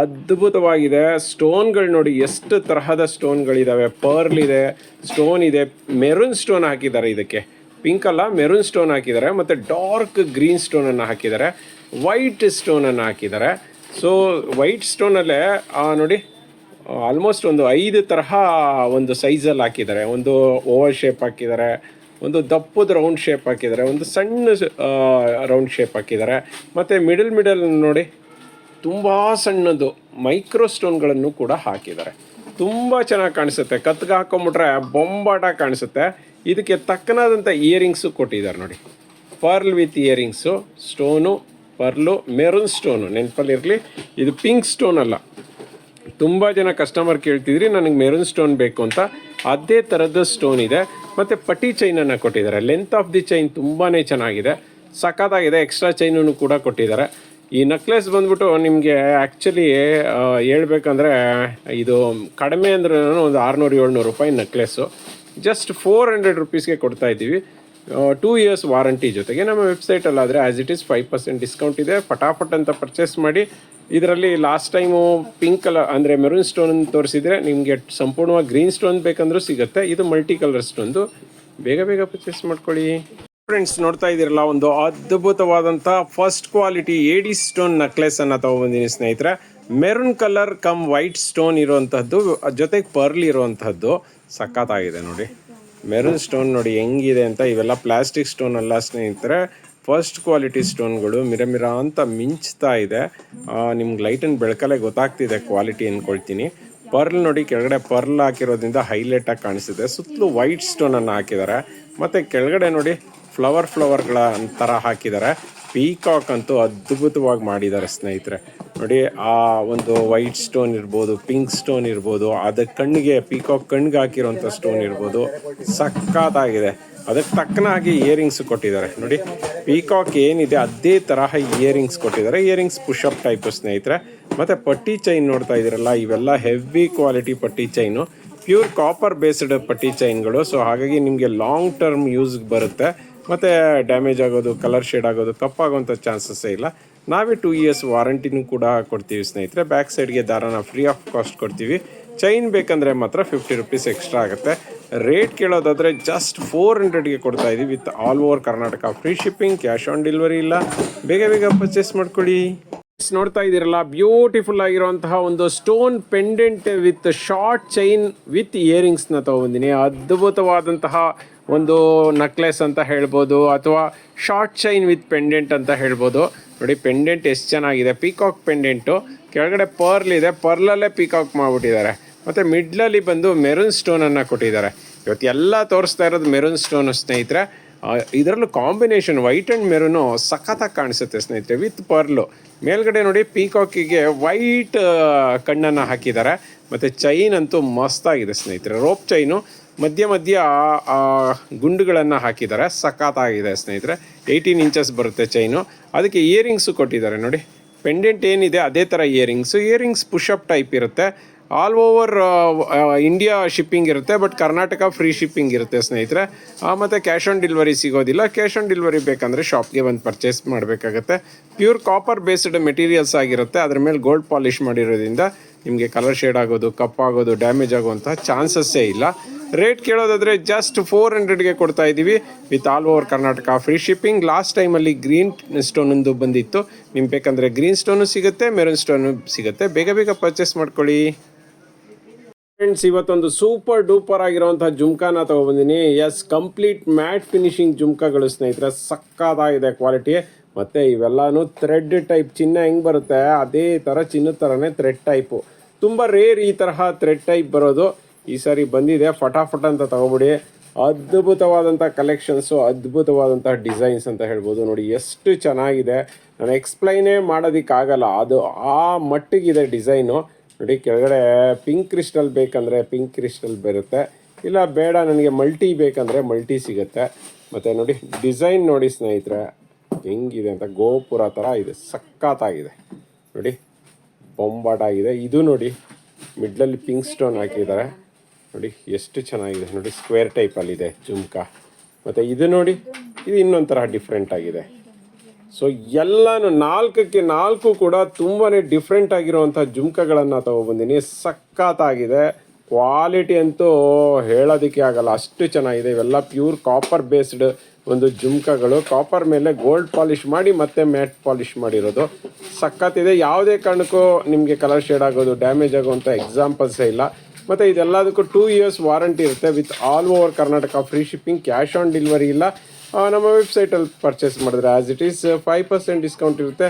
ಅದ್ಭುತವಾಗಿದೆ. ಸ್ಟೋನ್ಗಳು ನೋಡಿ ಎಷ್ಟು ತರಹದ ಸ್ಟೋನ್ಗಳಿದ್ದಾವೆ ಪರ್ಲ್ ಇದೆ ಸ್ಟೋನ್ ಇದೆ ಮೆರೂನ್ ಸ್ಟೋನ್ ಹಾಕಿದ್ದಾರೆ ಇದಕ್ಕೆ. ಪಿಂಕ್ ಅಲ್ಲ ಮೆರೂನ್ ಸ್ಟೋನ್ ಹಾಕಿದ್ದಾರೆ. ಮತ್ತು ಡಾರ್ಕ್ ಗ್ರೀನ್ ಸ್ಟೋನನ್ನು ಹಾಕಿದ್ದಾರೆ. ವೈಟ್ ಸ್ಟೋನನ್ನು ಹಾಕಿದ್ದಾರೆ. ಸೊ ವೈಟ್ ಸ್ಟೋನಲ್ಲೇ ನೋಡಿ ಆಲ್ಮೋಸ್ಟ್ ಒಂದು ಐದು ತರಹ ಒಂದು ಸೈಜಲ್ಲಿ ಹಾಕಿದ್ದಾರೆ. ಒಂದು ಓವರ್ ಶೇಪ್ ಹಾಕಿದ್ದಾರೆ, ಒಂದು ದಪ್ಪದ ರೌಂಡ್ ಶೇಪ್ ಹಾಕಿದ್ದಾರೆ, ಒಂದು ಸಣ್ಣ ರೌಂಡ್ ಶೇಪ್ ಹಾಕಿದ್ದಾರೆ. ಮತ್ತು ಮಿಡಲ್ ಮಿಡಲ್ ನೋಡಿ, ತುಂಬ ಸಣ್ಣದು ಮೈಕ್ರೋ ಸ್ಟೋನ್ಗಳನ್ನು ಕೂಡ ಹಾಕಿದ್ದಾರೆ. ತುಂಬ ಚೆನ್ನಾಗಿ ಕಾಣಿಸುತ್ತೆ. ಕತ್ಗೆ ಹಾಕೊಂಬಿಟ್ರೆ ಬೊಂಬಾಟ ಕಾಣಿಸುತ್ತೆ. ಇದಕ್ಕೆ ತಕ್ಕನಾದಂಥ ಇಯರಿಂಗ್ಸು ಕೊಟ್ಟಿದ್ದಾರೆ ನೋಡಿ. Pearl with earrings stone pearl maroon stone ನೆನಪಲ್ಲಿರಲಿ ಇದು ಪಿಂಕ್ ಸ್ಟೋನ್ ಅಲ್ಲ. ತುಂಬ ಜನ ಕಸ್ಟಮರ್ ಕೇಳ್ತಿದ್ರಿ, ನನಗೆ ಮೆರೂನ್ ಸ್ಟೋನ್ ಬೇಕು ಅಂತ. ಅದೇ ಥರದ ಸ್ಟೋನ್ ಇದೆ. ಮತ್ತು ಪಟ್ಟಿ ಚೈನನ್ನು ಕೊಟ್ಟಿದ್ದಾರೆ. ಲೆಂತ್ ಆಫ್ ದಿ ಚೈನ್ ತುಂಬಾ ಚೆನ್ನಾಗಿದೆ. ಸಖತ್ತಾಗಿದೆ. ಎಕ್ಸ್ಟ್ರಾ ಚೈನನ್ನು ಕೂಡ ಕೊಟ್ಟಿದ್ದಾರೆ. ಈ ನೆಕ್ಲೆಸ್ ಬಂದ್ಬಿಟ್ಟು ನಿಮಗೆ ಆ್ಯಕ್ಚುಲಿ ಹೇಳ್ಬೇಕಂದ್ರೆ, ಇದು ಕಡಿಮೆ ಅಂದ್ರೆ ಒಂದು ಆರುನೂರು, ಏಳ್ನೂರು ರೂಪಾಯಿ ನೆಕ್ಲೆಸ್ಸು ಜಸ್ಟ್ ಫೋರ್ ಹಂಡ್ರೆಡ್ ರುಪೀಸ್ಗೆ ಕೊಡ್ತಾ ಇದ್ದೀವಿ. ಟೂ ಇಯರ್ಸ್ ವಾರಂಟಿ ಜೊತೆಗೆ. ನಮ್ಮ ವೆಬ್ಸೈಟಲ್ಲಾದರೆ as it is five percent discount ಇದೆ. ಫಟಾಫಟ್ ಅಂತ ಪರ್ಚೇಸ್ ಮಾಡಿ ಇದರಲ್ಲಿ ಲಾಸ್ಟ್ ಟೈಮು ಪಿಂಕ್ ಕಲರ್ ಅಂದರೆ ಮೆರೂನ್ ಸ್ಟೋನ್ ತೋರಿಸಿದರೆ ನಿಮಗೆ ಸಂಪೂರ್ಣವಾಗಿ ಗ್ರೀನ್ ಸ್ಟೋನ್ ಬೇಕಂದ್ರೂ ಸಿಗುತ್ತೆ. ಇದು ಮಲ್ಟಿ ಕಲರ್ ಸ್ಟೋನ್ದು ಬೇಗ ಬೇಗ ಪರ್ಚೇಸ್ ಮಾಡ್ಕೊಳ್ಳಿ. ಫ್ರೆಂಡ್ಸ್ ನೋಡ್ತಾ ಇದ್ದೀರಲ್ಲ, ಒಂದು ಅದ್ಭುತವಾದಂಥ first quality AD stone necklace ತೊಗೊಬಂದಿನಿ ತಗೊಂಬಂದಿನಿ ಸ್ನೇಹಿತರೆ. Maroon colour cum white stone ಇರುವಂಥದ್ದು ಜೊತೆಗೆ ಪರ್ಲ್ ಇರುವಂಥದ್ದು ಸಖತ್ತಾಗಿದೆ ನೋಡಿ. ಮೆರೂನ್ ಸ್ಟೋನ್ ನೋಡಿ ಹೆಂಗಿದೆ ಅಂತ, ಇವೆಲ್ಲ ಪ್ಲಾಸ್ಟಿಕ್ ಸ್ಟೋನ್ ಅಲ್ಲ ಸ್ನೇಹಿತರೆ. ಫಸ್ಟ್ ಕ್ವಾಲಿಟಿ ಸ್ಟೋನ್ಗಳು ಮಿರ ಮಿರ ಅಂತ ಮಿಂಚ್ತಾ ಇದೆ. ನಿಮ್ಗೆ ಲೈಟ್ ಅಂಡ್ ಬೆಳಕಲ್ಲೇ ಗೊತ್ತಾಗ್ತಿದೆ ಕ್ವಾಲಿಟಿ ಅಂದ್ಕೊಳ್ತೀನಿ ಪರ್ಲ್ ನೋಡಿ ಕೆಳಗಡೆ ಪರ್ಲ್ ಹಾಕಿರೋದ್ರಿಂದ ಹೈಲೈಟ್ ಆಗಿ ಕಾಣಿಸ್ತಿದೆ. ಸುತ್ತಲೂ ವೈಟ್ ಸ್ಟೋನ್ ಅನ್ನು ಹಾಕಿದ್ದಾರೆ. ಮತ್ತೆ ಕೆಳಗಡೆ ನೋಡಿ ಫ್ಲವರ್ ಫ್ಲವರ್ಗಳ ಥರ ಹಾಕಿದ್ದಾರೆ. ಪೀಕಾಕ್ ಅಂತೂ ಅದ್ಭುತವಾಗಿ ಮಾಡಿದ್ದಾರೆ ಸ್ನೇಹಿತರೆ. ನೋಡಿ, ಆ ಒಂದು ವೈಟ್ ಸ್ಟೋನ್ ಇರ್ಬೋದು ಪಿಂಕ್ ಸ್ಟೋನ್ ಇರ್ಬೋದು ಅದಕ್ಕೆ ಕಣ್ಣಿಗೆ ಪೀಕಾಕ್ ಕಣ್ಣಿಗೆ ಹಾಕಿರೋಂಥ ಸ್ಟೋನ್ ಇರ್ಬೋದು, ಸಖತ್ತಾಗಿದೆ. ಅದಕ್ಕೆ ತಕ್ಕನಾಗಿ ಇಯರಿಂಗ್ಸ್ ಕೊಟ್ಟಿದ್ದಾರೆ. ನೋಡಿ ಪೀಕಾಕ್ ಏನಿದೆ, ಅದೇ ತರಹ ಇಯರಿಂಗ್ಸ್ ಕೊಟ್ಟಿದ್ದಾರೆ. ಇಯರಿಂಗ್ಸ್ ಪುಷಪ್ ಟೈಪ್ ಸ್ನೇಹಿತರೆ. ಮತ್ತು ಪಟ್ಟಿ ಚೈನ್ ನೋಡ್ತಾ ಇದೀರಲ್ಲ ಇವೆಲ್ಲ ಹೆವಿ ಕ್ವಾಲಿಟಿ ಪಟ್ಟಿ ಚೈನು ಪ್ಯೂರ್ ಕಾಪರ್ ಬೇಸ್ಡ್ ಪಟ್ಟಿ ಚೈನ್ಗಳು ಸೊ ಹಾಗಾಗಿ ನಿಮಗೆ ಲಾಂಗ್ ಟರ್ಮ್ ಯೂಸ್ಗೆ ಬರುತ್ತೆ. ಮತ್ತು ಡ್ಯಾಮೇಜ್ ಆಗೋದು ಕಲರ್ ಶೇಡ್ ಆಗೋದು ಕಪ್ಪಾಗೋಂಥ ಚಾನ್ಸಸ್ಸೇ ಇಲ್ಲ. ನಾವೇ ಟೂ ಇಯರ್ಸ್ ವಾರಂಟಿನೂ ಕೂಡ ಕೊಡ್ತೀವಿ ಸ್ನೇಹಿತರೆ. ಬ್ಯಾಕ್ ಸೈಡ್ಗೆ ದಾರನ ಫ್ರೀ ಆಫ್ ಕಾಸ್ಟ್ ಕೊಡ್ತೀವಿ. ಚೈನ್ ಬೇಕಂದರೆ ಮಾತ್ರ ಫಿಫ್ಟಿ ರುಪೀಸ್ ಎಕ್ಸ್ಟ್ರಾ ಆಗುತ್ತೆ. ರೇಟ್ ಕೇಳೋದಾದರೆ ಜಸ್ಟ್ ಫೋರ್ ಹಂಡ್ರೆಡ್ಗೆ ಕೊಡ್ತಾ ಇದ್ದೀವಿ with all over Karnataka free shipping cash on delivery ಇಲ್ಲ. ಬೇಗ ಬೇಗ ಪರ್ಚೇಸ್ ಮಾಡ್ಕೊಳ್ಳಿ. ನೋಡ್ತಾ ಇದ್ದೀರಲ್ಲ ಬ್ಯೂಟಿಫುಲ್ ಆಗಿರುವಂತಹ ಒಂದು stone pendant with short chain with ಇಯರಿಂಗ್ಸ್ನ ತೊಗೊಂಡಿನಿ. ಅದ್ಭುತವಾದಂತಹ ಒಂದು ನಕ್ಲೆಸ್ ಅಂತ ಹೇಳ್ಬೋದು, ಅಥವಾ ಶಾರ್ಟ್ ಚೈನ್ ವಿತ್ ಪೆಂಡೆಂಟ್ ಅಂತ ಹೇಳ್ಬೋದು. ನೋಡಿ ಪೆಂಡೆಂಟ್ ಎಷ್ಟು ಚೆನ್ನಾಗಿದೆ. ಪೀಕಾಕ್ ಪೆಂಡೆಂಟು ಕೆಳಗಡೆ ಪರ್ಲ್ ಇದೆ. ಪರ್ಲಲ್ಲೇ ಪೀಕಾಕ್ ಮಾಡಿಬಿಟ್ಟಿದ್ದಾರೆ. ಮತ್ತು ಮಿಡ್ಲಲ್ಲಿ ಬಂದು ಮೆರೂನ್ ಸ್ಟೋನನ್ನು ಕೊಟ್ಟಿದ್ದಾರೆ. ಇವತ್ತು ಎಲ್ಲ ತೋರಿಸ್ತಾ ಇರೋದು ಮೆರೂನ್ ಸ್ಟೋನ್ ಸ್ನೇಹಿತರೆ. ಇದರಲ್ಲೂ ಕಾಂಬಿನೇಷನ್ ವೈಟ್ ಆ್ಯಂಡ್ ಮೆರೂನು ಸಖತ್ತಾಗಿ ಕಾಣಿಸುತ್ತೆ ಸ್ನೇಹಿತರೆ, ವಿತ್ ಪರ್ಲು. ಮೇಲ್ಗಡೆ ನೋಡಿ ಪೀಕಾಕಿಗೆ ವೈಟ್ ಕಣ್ಣನ್ನು ಹಾಕಿದ್ದಾರೆ. ಮತ್ತು ಚೈನ್ ಅಂತೂ ಮಸ್ತಾಗಿದೆ ಸ್ನೇಹಿತರೆ, ರೋಪ್ ಚೈನು. ಮಧ್ಯ ಮಧ್ಯ ಗುಂಡುಗಳನ್ನು ಹಾಕಿದ್ದಾರೆ. ಸಖತ್ತಾಗಿದೆ ಸ್ನೇಹಿತರೆ. ಏಯ್ಟೀನ್ ಇಂಚಸ್ ಬರುತ್ತೆ ಚೈನು. ಅದಕ್ಕೆ ಇಯರಿಂಗ್ಸು ಕೊಟ್ಟಿದ್ದಾರೆ ನೋಡಿ. ಪೆಂಡೆಂಟ್ ಏನಿದೆ, ಅದೇ ಥರ earrings. Earrings push up type ಇರುತ್ತೆ. ಆಲ್ ಓವರ್ ಇಂಡಿಯಾ ಶಿಪ್ಪಿಂಗ್ ಇರುತ್ತೆ ಬಟ್ ಕರ್ನಾಟಕ ಫ್ರೀ ಶಿಪ್ಪಿಂಗ್ ಇರುತ್ತೆ, ಸ್ನೇಹಿತರೆ. ಮತ್ತು ಕ್ಯಾಶ್ ಆನ್ ಡೆಲಿವರಿ ಸಿಗೋದಿಲ್ಲ. ಕ್ಯಾಶ್ ಆನ್ ಡೆಲಿವರಿ ಬೇಕಂದರೆ ಶಾಪ್ಗೆ ಬಂದು ಪರ್ಚೇಸ್ ಮಾಡಬೇಕಾಗತ್ತೆ. ಪ್ಯೂರ್ ಕಾಪರ್ ಬೇಸ್ಡ್ ಮೆಟೀರಿಯಲ್ಸ್ ಆಗಿರುತ್ತೆ. ಅದ್ರ ಮೇಲೆ ಗೋಲ್ಡ್ ಪಾಲಿಷ್ ಮಾಡಿರೋದ್ರಿಂದ ನಿಮಗೆ ಕಲರ್ ಶೇಡ್ ಆಗೋದು ಕಪ್ಪಾಗೋದು ಡ್ಯಾಮೇಜ್ ಆಗುವಂತಹ ಚಾನ್ಸಸ್ಸೇ ಇಲ್ಲ. ರೇಟ್ ಕೇಳೋದಾದರೆ ಜಸ್ಟ್ ಫೋರ್ ಹಂಡ್ರೆಡ್ಗೆ ಕೊಡ್ತಾ ಇದ್ದೀವಿ with all over Karnataka free shipping last ಟೈಮಲ್ಲಿ ಗ್ರೀನ್ ಸ್ಟೋನೊಂದು ಬಂದಿತ್ತು. ನಿಮ್ಗೆ ಬೇಕಂದರೆ ಗ್ರೀನ್ ಸ್ಟೋನು ಸಿಗುತ್ತೆ ಮೆರೂನ್ ಸ್ಟೋನು ಸಿಗುತ್ತೆ. ಬೇಗ ಬೇಗ ಪರ್ಚೇಸ್ ಮಾಡ್ಕೊಳ್ಳಿ. ಫ್ರೆಂಡ್ಸ್ ಇವತ್ತೊಂದು ಸೂಪರ್ ಡೂಪರ್ ಆಗಿರುವಂತಹ ಜುಮ್ಕಾನ ತಗೊಬಂದಿನಿ ಎಸ್ ಕಂಪ್ಲೀಟ್ ಮ್ಯಾಟ್ ಫಿನಿಶಿಂಗ್ ಜುಮ್ಕಾಗಳು ಸ್ನೇಹಿತರೆ. ಸಕ್ಕತ್ತಾಗಿದೆ ಕ್ವಾಲಿಟಿ ಮತ್ತು ಇವೆಲ್ಲಾನು ಥ್ರೆಡ್ ಟೈಪ್ ಚಿನ್ನ ಹೆಂಗೆ ಬರುತ್ತೆ? ಅದೇ ಥರ ಚಿನ್ನದ ಥರನೇ ಥ್ರೆಡ್ ಟೈಪು ತುಂಬ ರೇರ್ ಈ ತರಹ ಥ್ರೆಡ್ ಟೈಪ್ ಬರೋದು. ಈ ಸಾರಿ ಬಂದಿದೆ. ಫಟಾಫಟ್ ಅಂತ ತಗೋಬಿಡಿ. ಅದ್ಭುತವಾದಂಥ ಕಲೆಕ್ಷನ್ಸು ಅದ್ಭುತವಾದಂಥ ಡಿಸೈನ್ಸ್ ಅಂತ ಹೇಳ್ಬೋದು. ನೋಡಿ, ಎಷ್ಟು ಚೆನ್ನಾಗಿದೆ. ನಾನು ಎಕ್ಸ್ಪ್ಲೈನೇ ಮಾಡೋದಕ್ಕಾಗಲ್ಲ. ಅದು ಆ ಮಟ್ಟಿಗಿದೆ ಡಿಸೈನು ನೋಡಿ, ಕೆಳಗಡೆ ಪಿಂಕ್ ಕ್ರಿಸ್ಟಲ್ ಬೇಕಂದರೆ ಪಿಂಕ್ ಕ್ರಿಸ್ಟಲ್ ಬರುತ್ತೆ. ಇಲ್ಲ ಬೇಡ, ನನಗೆ ಮಲ್ಟಿ ಬೇಕಂದರೆ ಮಲ್ಟಿ ಸಿಗುತ್ತೆ. ಮತ್ತು ನೋಡಿ ಡಿಸೈನ್ ನೋಡಿ ಸ್ನೇಹಿತರೆ, ಹೆಂಗಿದೆ ಅಂತ ಗೋಪುರ ಥರ ಇದೆ, ಸಖತ್ತಾಗಿದೆ. ನೋಡಿ ಬೊಂಬಾಟಾಗಿದೆ ಇದು ನೋಡಿ ಮಿಡ್ಲಲ್ಲಿ ಪಿಂಕ್ ಸ್ಟೋನ್ ಹಾಕಿದ್ದಾರೆ. ನೋಡಿ, ಎಷ್ಟು ಚೆನ್ನಾಗಿದೆ. ನೋಡಿ ಸ್ಕ್ವೇರ್ ಟೈಪಲ್ಲಿದೆ ಜುಮ್ಕಾ. ಮತ್ತು ಇದು ನೋಡಿ, ಇದು ಇನ್ನೊಂಥರ ಡಿಫ್ರೆಂಟ್ ಆಗಿದೆ. ಸೊ ಎಲ್ಲನೂ ನಾಲ್ಕಕ್ಕೆ ನಾಲ್ಕು ಕೂಡ ತುಂಬಾ ಡಿಫ್ರೆಂಟ್ ಆಗಿರುವಂಥ ಜುಮ್ಕಗಳನ್ನು ತೊಗೊಬಂದಿನಿ ಸಖತ್ತಾಗಿದೆ. ಕ್ವಾಲಿಟಿ ಅಂತೂ ಹೇಳೋದಕ್ಕೆ ಆಗಲ್ಲ. ಅಷ್ಟು ಚೆನ್ನಾಗಿದೆ. ಇವೆಲ್ಲ ಪ್ಯೂರ್ ಕಾಪರ್ ಬೇಸ್ಡ್ ಒಂದು ಜುಮ್ಕಗಳು. ಕಾಪರ್ ಮೇಲೆ ಗೋಲ್ಡ್ ಪಾಲಿಷ್ ಮಾಡಿ ಮತ್ತೆ ಮ್ಯಾಟ್ ಪಾಲಿಷ್ ಮಾಡಿರೋದು. ಸಖತ್ತಿದೆ. ಯಾವುದೇ ಕಾರಣಕ್ಕೂ ನಿಮಗೆ ಕಲರ್ ಶೇಡ್ ಆಗೋದು ಡ್ಯಾಮೇಜ್ ಆಗುವಂಥ ಎಕ್ಸಾಂಪಲ್ಸೇ ಇಲ್ಲ. ಮತ್ತು ಇದೆಲ್ಲದಕ್ಕೂ ಟೂ ಇಯರ್ಸ್ ವಾರಂಟಿ ಇರುತ್ತೆ. With all over Karnataka free shipping cash on delivery ಇಲ್ಲ. ನಮ್ಮ ವೆಬ್ಸೈಟಲ್ಲಿ ಪರ್ಚೇಸ್ ಮಾಡಿದ್ರೆ as it is five percent discount ಇರುತ್ತೆ.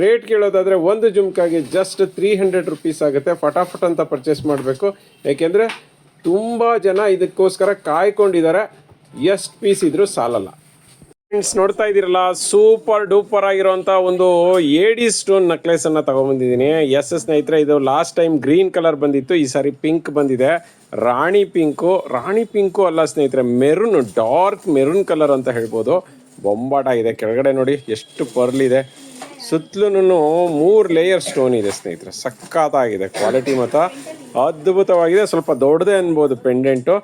ರೇಟ್ ಕೇಳೋದಾದರೆ ಒಂದು ಜುಮ್ಕಾಗೆ ಜಸ್ಟ್ ತ್ರೀ ಹಂಡ್ರೆಡ್ ರುಪೀಸ್ ಆಗುತ್ತೆ. ಫಟಾಫಟ್ ಅಂತ ಪರ್ಚೇಸ್ ಮಾಡಬೇಕು. ಏಕೆಂದರೆ ತುಂಬ ಜನ ಇದಕ್ಕೋಸ್ಕರ ಕಾಯ್ಕೊಂಡಿದ್ದಾರೆ. ಎಷ್ಟು ಪೀಸ್ ಇದ್ರೂ ಸಾಲಲ್ಲ. ಫ್ರೆಂಡ್ಸ್ ನೋಡ್ತಾ ಇದ್ದೀರಲ್ಲ ಸೂಪರ್ ಡೂಪರ್ ಆಗಿರುವಂಥ ಒಂದು ಏಡಿ ಸ್ಟೋನ್ ನೆಕ್ಲೆಸ್ ಅನ್ನ ತಗೊಂಡ್ಬಂದಿದ್ದೀನಿ. ಎಸ್ ಸ್ನೇಹಿತರೆ, ಇದು ಲಾಸ್ಟ್ ಟೈಮ್ ಗ್ರೀನ್ ಕಲರ್ ಬಂದಿತ್ತು. ಈ ಸಾರಿ ಪಿಂಕ್ ಬಂದಿದೆ. ರಾಣಿ ಪಿಂಕು ರಾಣಿ ಪಿಂಕು ಅಲ್ಲ ಸ್ನೇಹಿತರೆ, ಮೆರೂನ್, ಡಾರ್ಕ್ ಮೆರೂನ್ ಕಲರ್ ಅಂತ ಹೇಳ್ಬೋದು. ಬೊಂಬಾಟ ಇದೆ ಕೆಳಗಡೆ ನೋಡಿ, ಎಷ್ಟು ಪರ್ಲ್ ಇದೆ. ಸುತ್ತಲೂ ಮೂರು ಲೇಯರ್ ಸ್ಟೋನ್ ಇದೆ ಸ್ನೇಹಿತರೆ. ಸಖತ್ತಾಗಿದೆ. ಕ್ವಾಲಿಟಿ ಮಾತ್ರ ಅದ್ಭುತವಾಗಿದೆ. ಸ್ವಲ್ಪ ದೊಡ್ಡದೇ ಅನ್ಬೋದು ಪೆಂಡೆಂಟು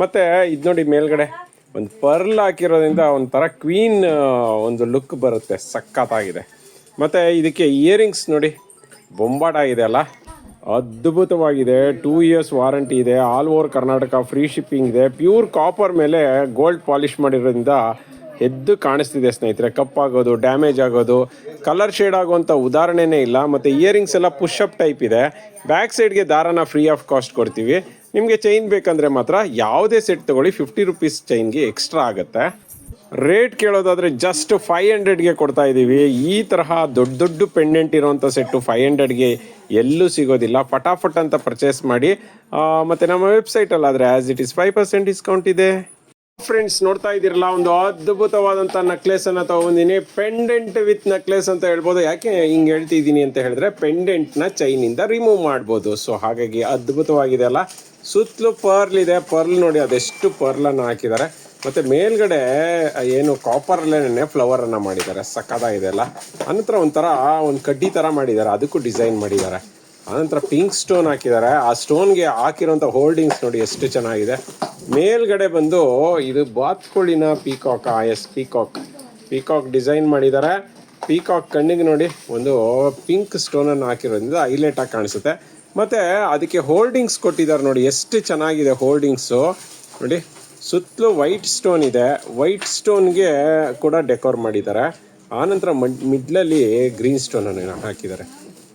ಮತ್ತು ಇದು ನೋಡಿ ಮೇಲ್ಗಡೆ, ಒಂದು ಪರ್ಲ್ ಹಾಕಿರೋದ್ರಿಂದ ಒಂಥರ ಕ್ವೀನ್ ಒಂದು ಲುಕ್ ಬರುತ್ತೆ. ಸಖತ್ತಾಗಿದೆ. ಮತ್ತು ಇದಕ್ಕೆ ಇಯರಿಂಗ್ಸ್ ನೋಡಿ ಬೊಂಬಾಟ ಇದೆ ಅಲ್ಲ. ಅದ್ಭುತವಾಗಿದೆ. ಟೂ ಇಯರ್ಸ್ ವಾರಂಟಿ ಇದೆ. All over Karnataka free shipping ಇದೆ. ಪ್ಯೂರ್ ಕಾಪರ್ ಮೇಲೆ ಗೋಲ್ಡ್ ಪಾಲಿಷ್ ಮಾಡಿರೋದ್ರಿಂದ ಎದ್ದು ಕಾಣಿಸ್ತಿದೆ ಸ್ನೇಹಿತರೆ. ಕಪ್ಪಾಗೋದು ಡ್ಯಾಮೇಜ್ ಆಗೋದು ಕಲರ್ ಶೇಡ್ ಆಗುವಂಥ ಉದಾಹರಣೆನೇ ಇಲ್ಲ. ಮತ್ತು ಇಯರಿಂಗ್ಸ್ ಎಲ್ಲ ಪುಷಪ್ ಟೈಪ್ ಇದೆ. ಬ್ಯಾಕ್ ಸೈಡ್ಗೆ ದಾರನ ಫ್ರೀ ಆಫ್ ಕಾಸ್ಟ್ ಕೊಡ್ತೀವಿ. ನಿಮಗೆ ಚೈನ್ ಬೇಕಂದರೆ ಮಾತ್ರ ಯಾವುದೇ ಸೆಟ್ ತೊಗೊಳ್ಳಿ. ಫಿಫ್ಟಿ ರುಪೀಸ್ ಚೈನ್ಗೆ ಎಕ್ಸ್ಟ್ರಾ ಆಗುತ್ತೆ. ರೇಟ್ ಕೇಳೋದಾದರೆ ಜಸ್ಟ್ ಫೈವ್ ಹಂಡ್ರೆಡ್ಗೆ ಕೊಡ್ತಾ ಇದ್ದೀವಿ ಈ ತರಹ ದೊಡ್ಡ ದೊಡ್ಡ ಪೆಂಡೆಂಟ್ ಇರೋವಂಥ ಸೆಟ್ಟು ಫೈವ್ ಹಂಡ್ರೆಡ್ಗೆ ಎಲ್ಲೂ ಸಿಗೋದಿಲ್ಲ. ಫಟಾಫಟ್ ಅಂತ ಪರ್ಚೇಸ್ ಮಾಡಿ ಮತ್ತು ನಮ್ಮ ವೆಬ್ಸೈಟಲ್ಲಾದರೆ as it is five percent discount ಇದೆ. ಫ್ರೆಂಡ್ಸ್ ನೋಡ್ತಾ ಇದ್ದೀರಲ್ಲ, ಒಂದು ಅದ್ಭುತವಾದಂಥ ಅನ್ನ ತಗೊಂಡಿನಿ. ಪೆಂಡೆಂಟ್ ವಿತ್ ನೆಕ್ಲೆಸ್ ಅಂತ ಹೇಳ್ಬೋದು. ಯಾಕೆ ಹಿಂಗೆ ಹೇಳ್ತಿದ್ದೀನಿ ಅಂತ ಹೇಳಿದ್ರೆ ಪೆಂಡೆಂಟ್ನ ಚೈನಿಂದ ರಿಮೂವ್ ಮಾಡ್ಬೋದು. ಸೊ ಹಾಗಾಗಿ ಅದ್ಭುತವಾಗಿದೆ ಅಲ್ಲ. ಸುತ್ತಲೂ ಪರ್ಲ್ ಇದೆ. ಪರ್ಲ್ ನೋಡಿ ಅದೆಷ್ಟು ಪರ್ಲನ್ನು ಹಾಕಿದ್ದಾರೆ. ಮತ್ತೆ ಮೇಲ್ಗಡೆ ಏನು ಕಾಪರ್ ಅಲ್ಲೇನೆ ಫ್ಲವರ್ ಅನ್ನ ಮಾಡಿದ್ದಾರೆ. ಸಕ್ಕದಾಗಿದೆ ಅಲ್ಲ? ಅನಂತರ ಒಂಥರ ಒಂದು ಕಡ್ಡಿ ತರ ಮಾಡಿದ್ದಾರೆ. ಅದಕ್ಕೂ ಡಿಸೈನ್ ಮಾಡಿದ್ದಾರೆ. ಆನಂತರ ಪಿಂಕ್ ಸ್ಟೋನ್ ಹಾಕಿದ್ದಾರೆ. ಆ ಸ್ಟೋನ್ಗೆ ಹಾಕಿರೋಂಥ ಹೋಲ್ಡಿಂಗ್ಸ್ ನೋಡಿ ಎಷ್ಟು ಚೆನ್ನಾಗಿದೆ. ಮೇಲ್ಗಡೆ ಬಂದು ಇದು ಬಾತ್ಕೋಳಿನ peacock yes peacock peacock design ಮಾಡಿದ್ದಾರೆ. ಪೀಕಾಕ್ ಕಣ್ಣಿಗೆ ನೋಡಿ ಒಂದು ಪಿಂಕ್ ಸ್ಟೋನನ್ನು ಹಾಕಿರೋದ್ರಿಂದ ಹೈಲೈಟ್ ಆಗಿ ಕಾಣಿಸುತ್ತೆ. ಮತ್ತೆ ಅದಕ್ಕೆ ಹೋಲ್ಡಿಂಗ್ಸ್ ಕೊಟ್ಟಿದ್ದಾರೆ ನೋಡಿ. ಎಷ್ಟು ಚೆನ್ನಾಗಿದೆ ಹೋಲ್ಡಿಂಗ್ಸು ನೋಡಿ. ಸುತ್ತಲೂ ವೈಟ್ ಸ್ಟೋನ್ ಇದೆ. ವೈಟ್ ಸ್ಟೋನ್ಗೆ ಕೂಡ ಡೆಕೋರ್ ಮಾಡಿದ್ದಾರೆ ಆನಂತರ ಮಿಡ್ಲಲ್ಲಿ ಗ್ರೀನ್ ಸ್ಟೋನನ್ನು ಹಾಕಿದ್ದಾರೆ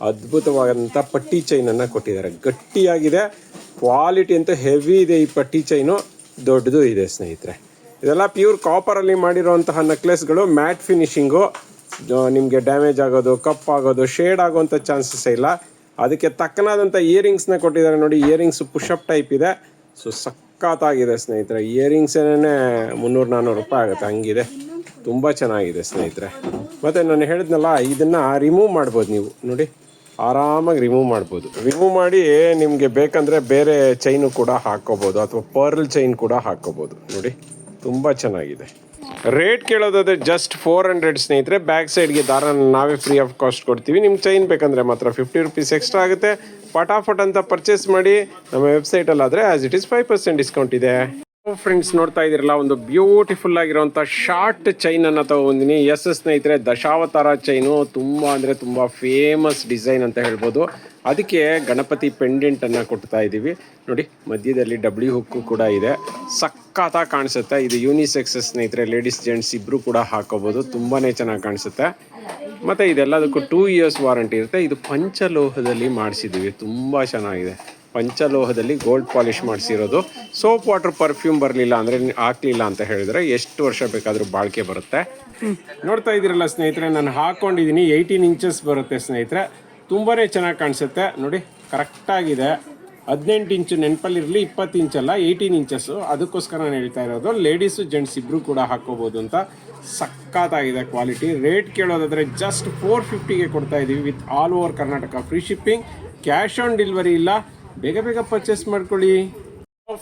ಅದ್ಭುತವಾದಂಥ ಪಟ್ಟಿ ಚೈನನ್ನು ಕೊಟ್ಟಿದ್ದಾರೆ ಗಟ್ಟಿಯಾಗಿದೆ. ಕ್ವಾಲಿಟಿ ಅಂತೂ ಹೆವಿ ಇದೆ ಈ ಪಟ್ಟಿ ಚೈನು ದೊಡ್ಡದು ಇದೆ ಸ್ನೇಹಿತರೆ. ಇದೆಲ್ಲ ಪ್ಯೂರ್ ಕಾಪರಲ್ಲಿ ಮಾಡಿರೋಂತಹ ನೆಕ್ಲೆಸ್ಗಳು ಮ್ಯಾಟ್ ಫಿನಿಶಿಂಗು ನಿಮಗೆ ಡ್ಯಾಮೇಜ್ ಆಗೋದು ಕಪ್ ಆಗೋದು ಶೇಡ್ ಆಗೋವಂಥ ಚಾನ್ಸಸ್ ಇಲ್ಲ. ಅದಕ್ಕೆ ತಕ್ಕನಾದಂಥ ಇಯರಿಂಗ್ಸ್ನ ಕೊಟ್ಟಿದ್ದಾರೆ ನೋಡಿ. ಇಯರಿಂಗ್ಸ್ ಪುಷಪ್ ಟೈಪ್ ಇದೆ. ಸೊ ಸಖತ್ತಾಗಿದೆ ಸ್ನೇಹಿತರೆ. ಇಯರಿಂಗ್ಸ್ ಏನೇ ಮುನ್ನೂರು ನಾನ್ನೂರು ರೂಪಾಯಿ ಆಗುತ್ತೆ. ಹಂಗಿದೆ. ತುಂಬ ಚೆನ್ನಾಗಿದೆ ಸ್ನೇಹಿತರೆ. ಮತ್ತು ನಾನು ಹೇಳಿದ್ನಲ್ಲ, ಇದನ್ನು ರಿಮೂವ್ ಮಾಡ್ಬೋದು ನೀವು. ನೋಡಿ, ಆರಾಮಾಗಿ ರಿಮೂವ್ ಮಾಡ್ಬೋದು. ರಿಮೂವ್ ಮಾಡಿ ನಿಮಗೆ ಬೇಕಂದರೆ ಬೇರೆ ಚೈನು ಕೂಡ ಹಾಕ್ಕೋಬೋದು, ಅಥವಾ ಪರ್ಲ್ ಚೈನ್ ಕೂಡ ಹಾಕ್ಕೋಬೋದು. ನೋಡಿ, ತುಂಬ ಚೆನ್ನಾಗಿದೆ. ರೇಟ್ ಕೇಳೋದಾದ್ರೆ ಜಸ್ಟ್ ಫೋರ್ ಹಂಡ್ರೆಡ್ ಸ್ನೇಹಿತರೆ. ಬ್ಯಾಕ್ ಸೈಡ್ಗೆ ದಾರ ನಾವೇ ಫ್ರೀ ಆಫ್ ಕಾಸ್ಟ್ ಕೊಡ್ತೀವಿ. ನಿಮ್ಗೆ ಚೈನ್ ಬೇಕಂದ್ರೆ ಮಾತ್ರ ಫಿಫ್ಟಿ ರುಪೀಸ್ ಎಕ್ಸ್ಟ್ರಾ ಆಗುತ್ತೆ. ಪಟಾಫಟ್ ಅಂತ ಪರ್ಚೇಸ್ ಮಾಡಿ ನಮ್ಮ ವೆಬ್ಸೈಟಲ್ಲಾದರೆ as it is five percent discount ಇದೆ. ಫ್ರೆಂಡ್ಸ್ ನೋಡ್ತಾ ಇದ್ದೀರಲ್ಲ, ಒಂದು ಬ್ಯೂಟಿಫುಲ್ ಆಗಿರುವಂಥ ಶಾರ್ಟ್ ಚೈನ್ ಅನ್ನ ತಗೊಂಡಿನಿ. ಎಸ್ ಸ್ನೇಹಿತರೆ, ದಶಾವತಾರ ಚೈನು ತುಂಬ ಅಂದರೆ ತುಂಬ ಫೇಮಸ್ ಡಿಸೈನ್ ಅಂತ ಹೇಳ್ಬೋದು. ಅದಕ್ಕೆ ಗಣಪತಿ ಪೆಂಡೆಂಟ್ ಅನ್ನ ಕೊಡ್ತಾ ಇದ್ದೀವಿ ನೋಡಿ ಮಧ್ಯದಲ್ಲಿ ಡಬ್ಲ್ಯೂ ಹುಕ್ಕು ಕೂಡ ಇದೆ. ಸಖತ್ತಾಗಿ ಕಾಣಿಸುತ್ತೆ. ಇದು ಯೂನಿಸೆಕ್ಸ್ ಸ್ನೇಹಿತರೆ ಲೇಡೀಸ್ ಜೆಂಟ್ಸ್ ಇಬ್ಬರು ಕೂಡ ಹಾಕೋಬೋದು. ತುಂಬಾ ಚೆನ್ನಾಗಿ ಕಾಣಿಸುತ್ತೆ. ಮತ್ತು ಇದೆಲ್ಲದಕ್ಕೂ ಟೂ ಇಯರ್ಸ್ ವಾರಂಟಿ ಇರುತ್ತೆ. ಇದು ಪಂಚಲೋಹದಲ್ಲಿ ಮಾಡಿಸಿದ್ದೀವಿ ತುಂಬ ಚೆನ್ನಾಗಿದೆ. ಪಂಚಲೋಹದಲ್ಲಿ ಗೋಲ್ಡ್ ಪಾಲಿಷ್ ಮಾಡಿಸಿರೋದು. ಸೋಪ್ ವಾಟರ್ ಪರ್ಫ್ಯೂಮ್ ಬರಲಿಲ್ಲ ಅಂದರೆ ಹಾಕ್ಲಿಲ್ಲ ಅಂತ ಹೇಳಿದ್ರೆ ಎಷ್ಟು ವರ್ಷ ಬೇಕಾದರೂ ಬಾಳಿಕೆ ಬರುತ್ತೆ. ನೋಡ್ತಾ ಇದ್ದೀರಲ್ಲ ಸ್ನೇಹಿತರೆ ನಾನು ಹಾಕೊಂಡಿದ್ದೀನಿ ಏಯ್ಟೀನ್ ಇಂಚಸ್ ಬರುತ್ತೆ ಸ್ನೇಹಿತರೆ. ತುಂಬಾ ಚೆನ್ನಾಗಿ ಕಾಣಿಸುತ್ತೆ. ನೋಡಿ, ಕರೆಕ್ಟಾಗಿದೆ. ಹದಿನೆಂಟು ಇಂಚು ನೆನಪಲ್ಲಿರಲಿ ಇಪ್ಪತ್ತು ಇಂಚಲ್ಲ ಏಯ್ಟೀನ್ ಇಂಚಸ್ಸು ಅದಕ್ಕೋಸ್ಕರ ನಾನು ಹೇಳ್ತಾ ಇರೋದು ಲೇಡೀಸು ಜೆಂಟ್ಸ್ ಇಬ್ಬರು ಕೂಡ ಹಾಕೋಬೋದು ಅಂತ. ಸಖತ್ತಾಗಿದೆ ಕ್ವಾಲಿಟಿ ರೇಟ್ ಕೇಳೋದಾದರೆ ಜಸ್ಟ್ ಫೋರ್ ಫಿಫ್ಟಿಗೆ ಕೊಡ್ತಾ ಇದ್ದೀವಿ with all over Karnataka free shipping cash on delivery ಇಲ್ಲ. ಬೇಗ ಬೇಗ ಪರ್ಚೇಸ್ ಮಾಡ್ಕೊಳ್ಳಿ.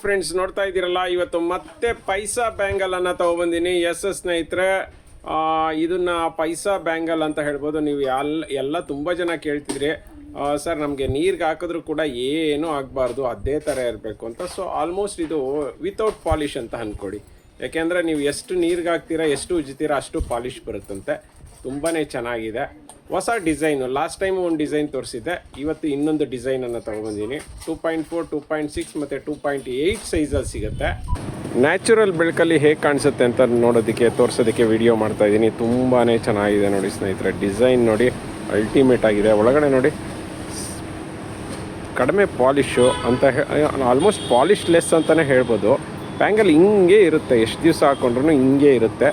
ಫ್ರೆಂಡ್ಸ್ ನೋಡ್ತಾ ಇದ್ದೀರಲ್ಲ, ಇವತ್ತು ಮತ್ತೆ ಪೈಸಾ ಬ್ಯಾಂಗಲ್ ಅನ್ನ ತಗೊಬಂದಿನಿ. ಎಸ್ ಎಸ್ ಸ್ನೇಹಿತರೆ ಇದನ್ನ ಪೈಸಾ ಬ್ಯಾಂಗಲ್ ಅಂತ ಹೇಳ್ಬೋದು. ನೀವು ಎಲ್ಲ ಎಲ್ಲ ತುಂಬ ಜನ ಕೇಳ್ತಿದ್ರಿ ಸರ್ ನಮಗೆ ನೀರಿಗೆ ಹಾಕಿದ್ರು ಕೂಡ ಏನೂ ಆಗಬಾರ್ದು, ಅದೇ ಥರ ಇರಬೇಕು ಅಂತ. ಸೊ ಆಲ್ಮೋಸ್ಟ್ ಇದು ವಿತೌಟ್ ಪಾಲಿಷ್ ಅಂತ ಅಂದ್ಕೊಡಿ ಯಾಕೆಂದರೆ ನೀವು ಎಷ್ಟು ನೀರಿಗೆ ಹಾಕ್ತೀರಾ, ಎಷ್ಟು ಉಜ್ತೀರಾ ಅಷ್ಟು ಪಾಲಿಷ್ ಬರುತ್ತಂತೆ. ತುಂಬಾ ಚೆನ್ನಾಗಿದೆ. ಹೊಸ ಡಿಸೈನು ಲಾಸ್ಟ್ ಟೈಮ್ ಒಂದು ಡಿಸೈನ್ ತೋರಿಸಿದ್ದೆ. ಇವತ್ತು ಇನ್ನೊಂದು ಡಿಸೈನನ್ನು ತೊಗೊಬಂದಿನಿ. Two point four two point six ಮತ್ತು ಟೂ ಪಾಯಿಂಟ್ ಏಯ್ಟ್ ಸೈಜಲ್ಲಿ ಸಿಗುತ್ತೆ. ನ್ಯಾಚುರಲ್ ಬೆಳಕಲ್ಲಿ ಹೇಗೆ ಕಾಣಿಸುತ್ತೆ ಅಂತ ನೋಡೋದಕ್ಕೆ, ತೋರಿಸೋದಕ್ಕೆ ವಿಡಿಯೋ ಮಾಡ್ತಾ ಇದ್ದೀನಿ. ತುಂಬಾ ಚೆನ್ನಾಗಿದೆ ನೋಡಿ ಸ್ನೇಹಿತರೆ. ಡಿಸೈನ್ ನೋಡಿ ಅಲ್ಟಿಮೇಟ್ ಆಗಿದೆ. ಒಳಗಡೆ ನೋಡಿ, ಕಡಿಮೆ ಪಾಲಿಶು ಅಂತ ಆಲ್ಮೋಸ್ಟ್ ಪಾಲಿಶ್ ಲೆಸ್ ಅಂತಲೇ ಹೇಳ್ಬೋದು. ಬ್ಯಾಂಗಲ್ ಹಿಂಗೆ ಇರುತ್ತೆ. ಎಷ್ಟು ದಿವಸ ಹಾಕೊಂಡ್ರೂ ಹಿಂಗೆ ಇರುತ್ತೆ.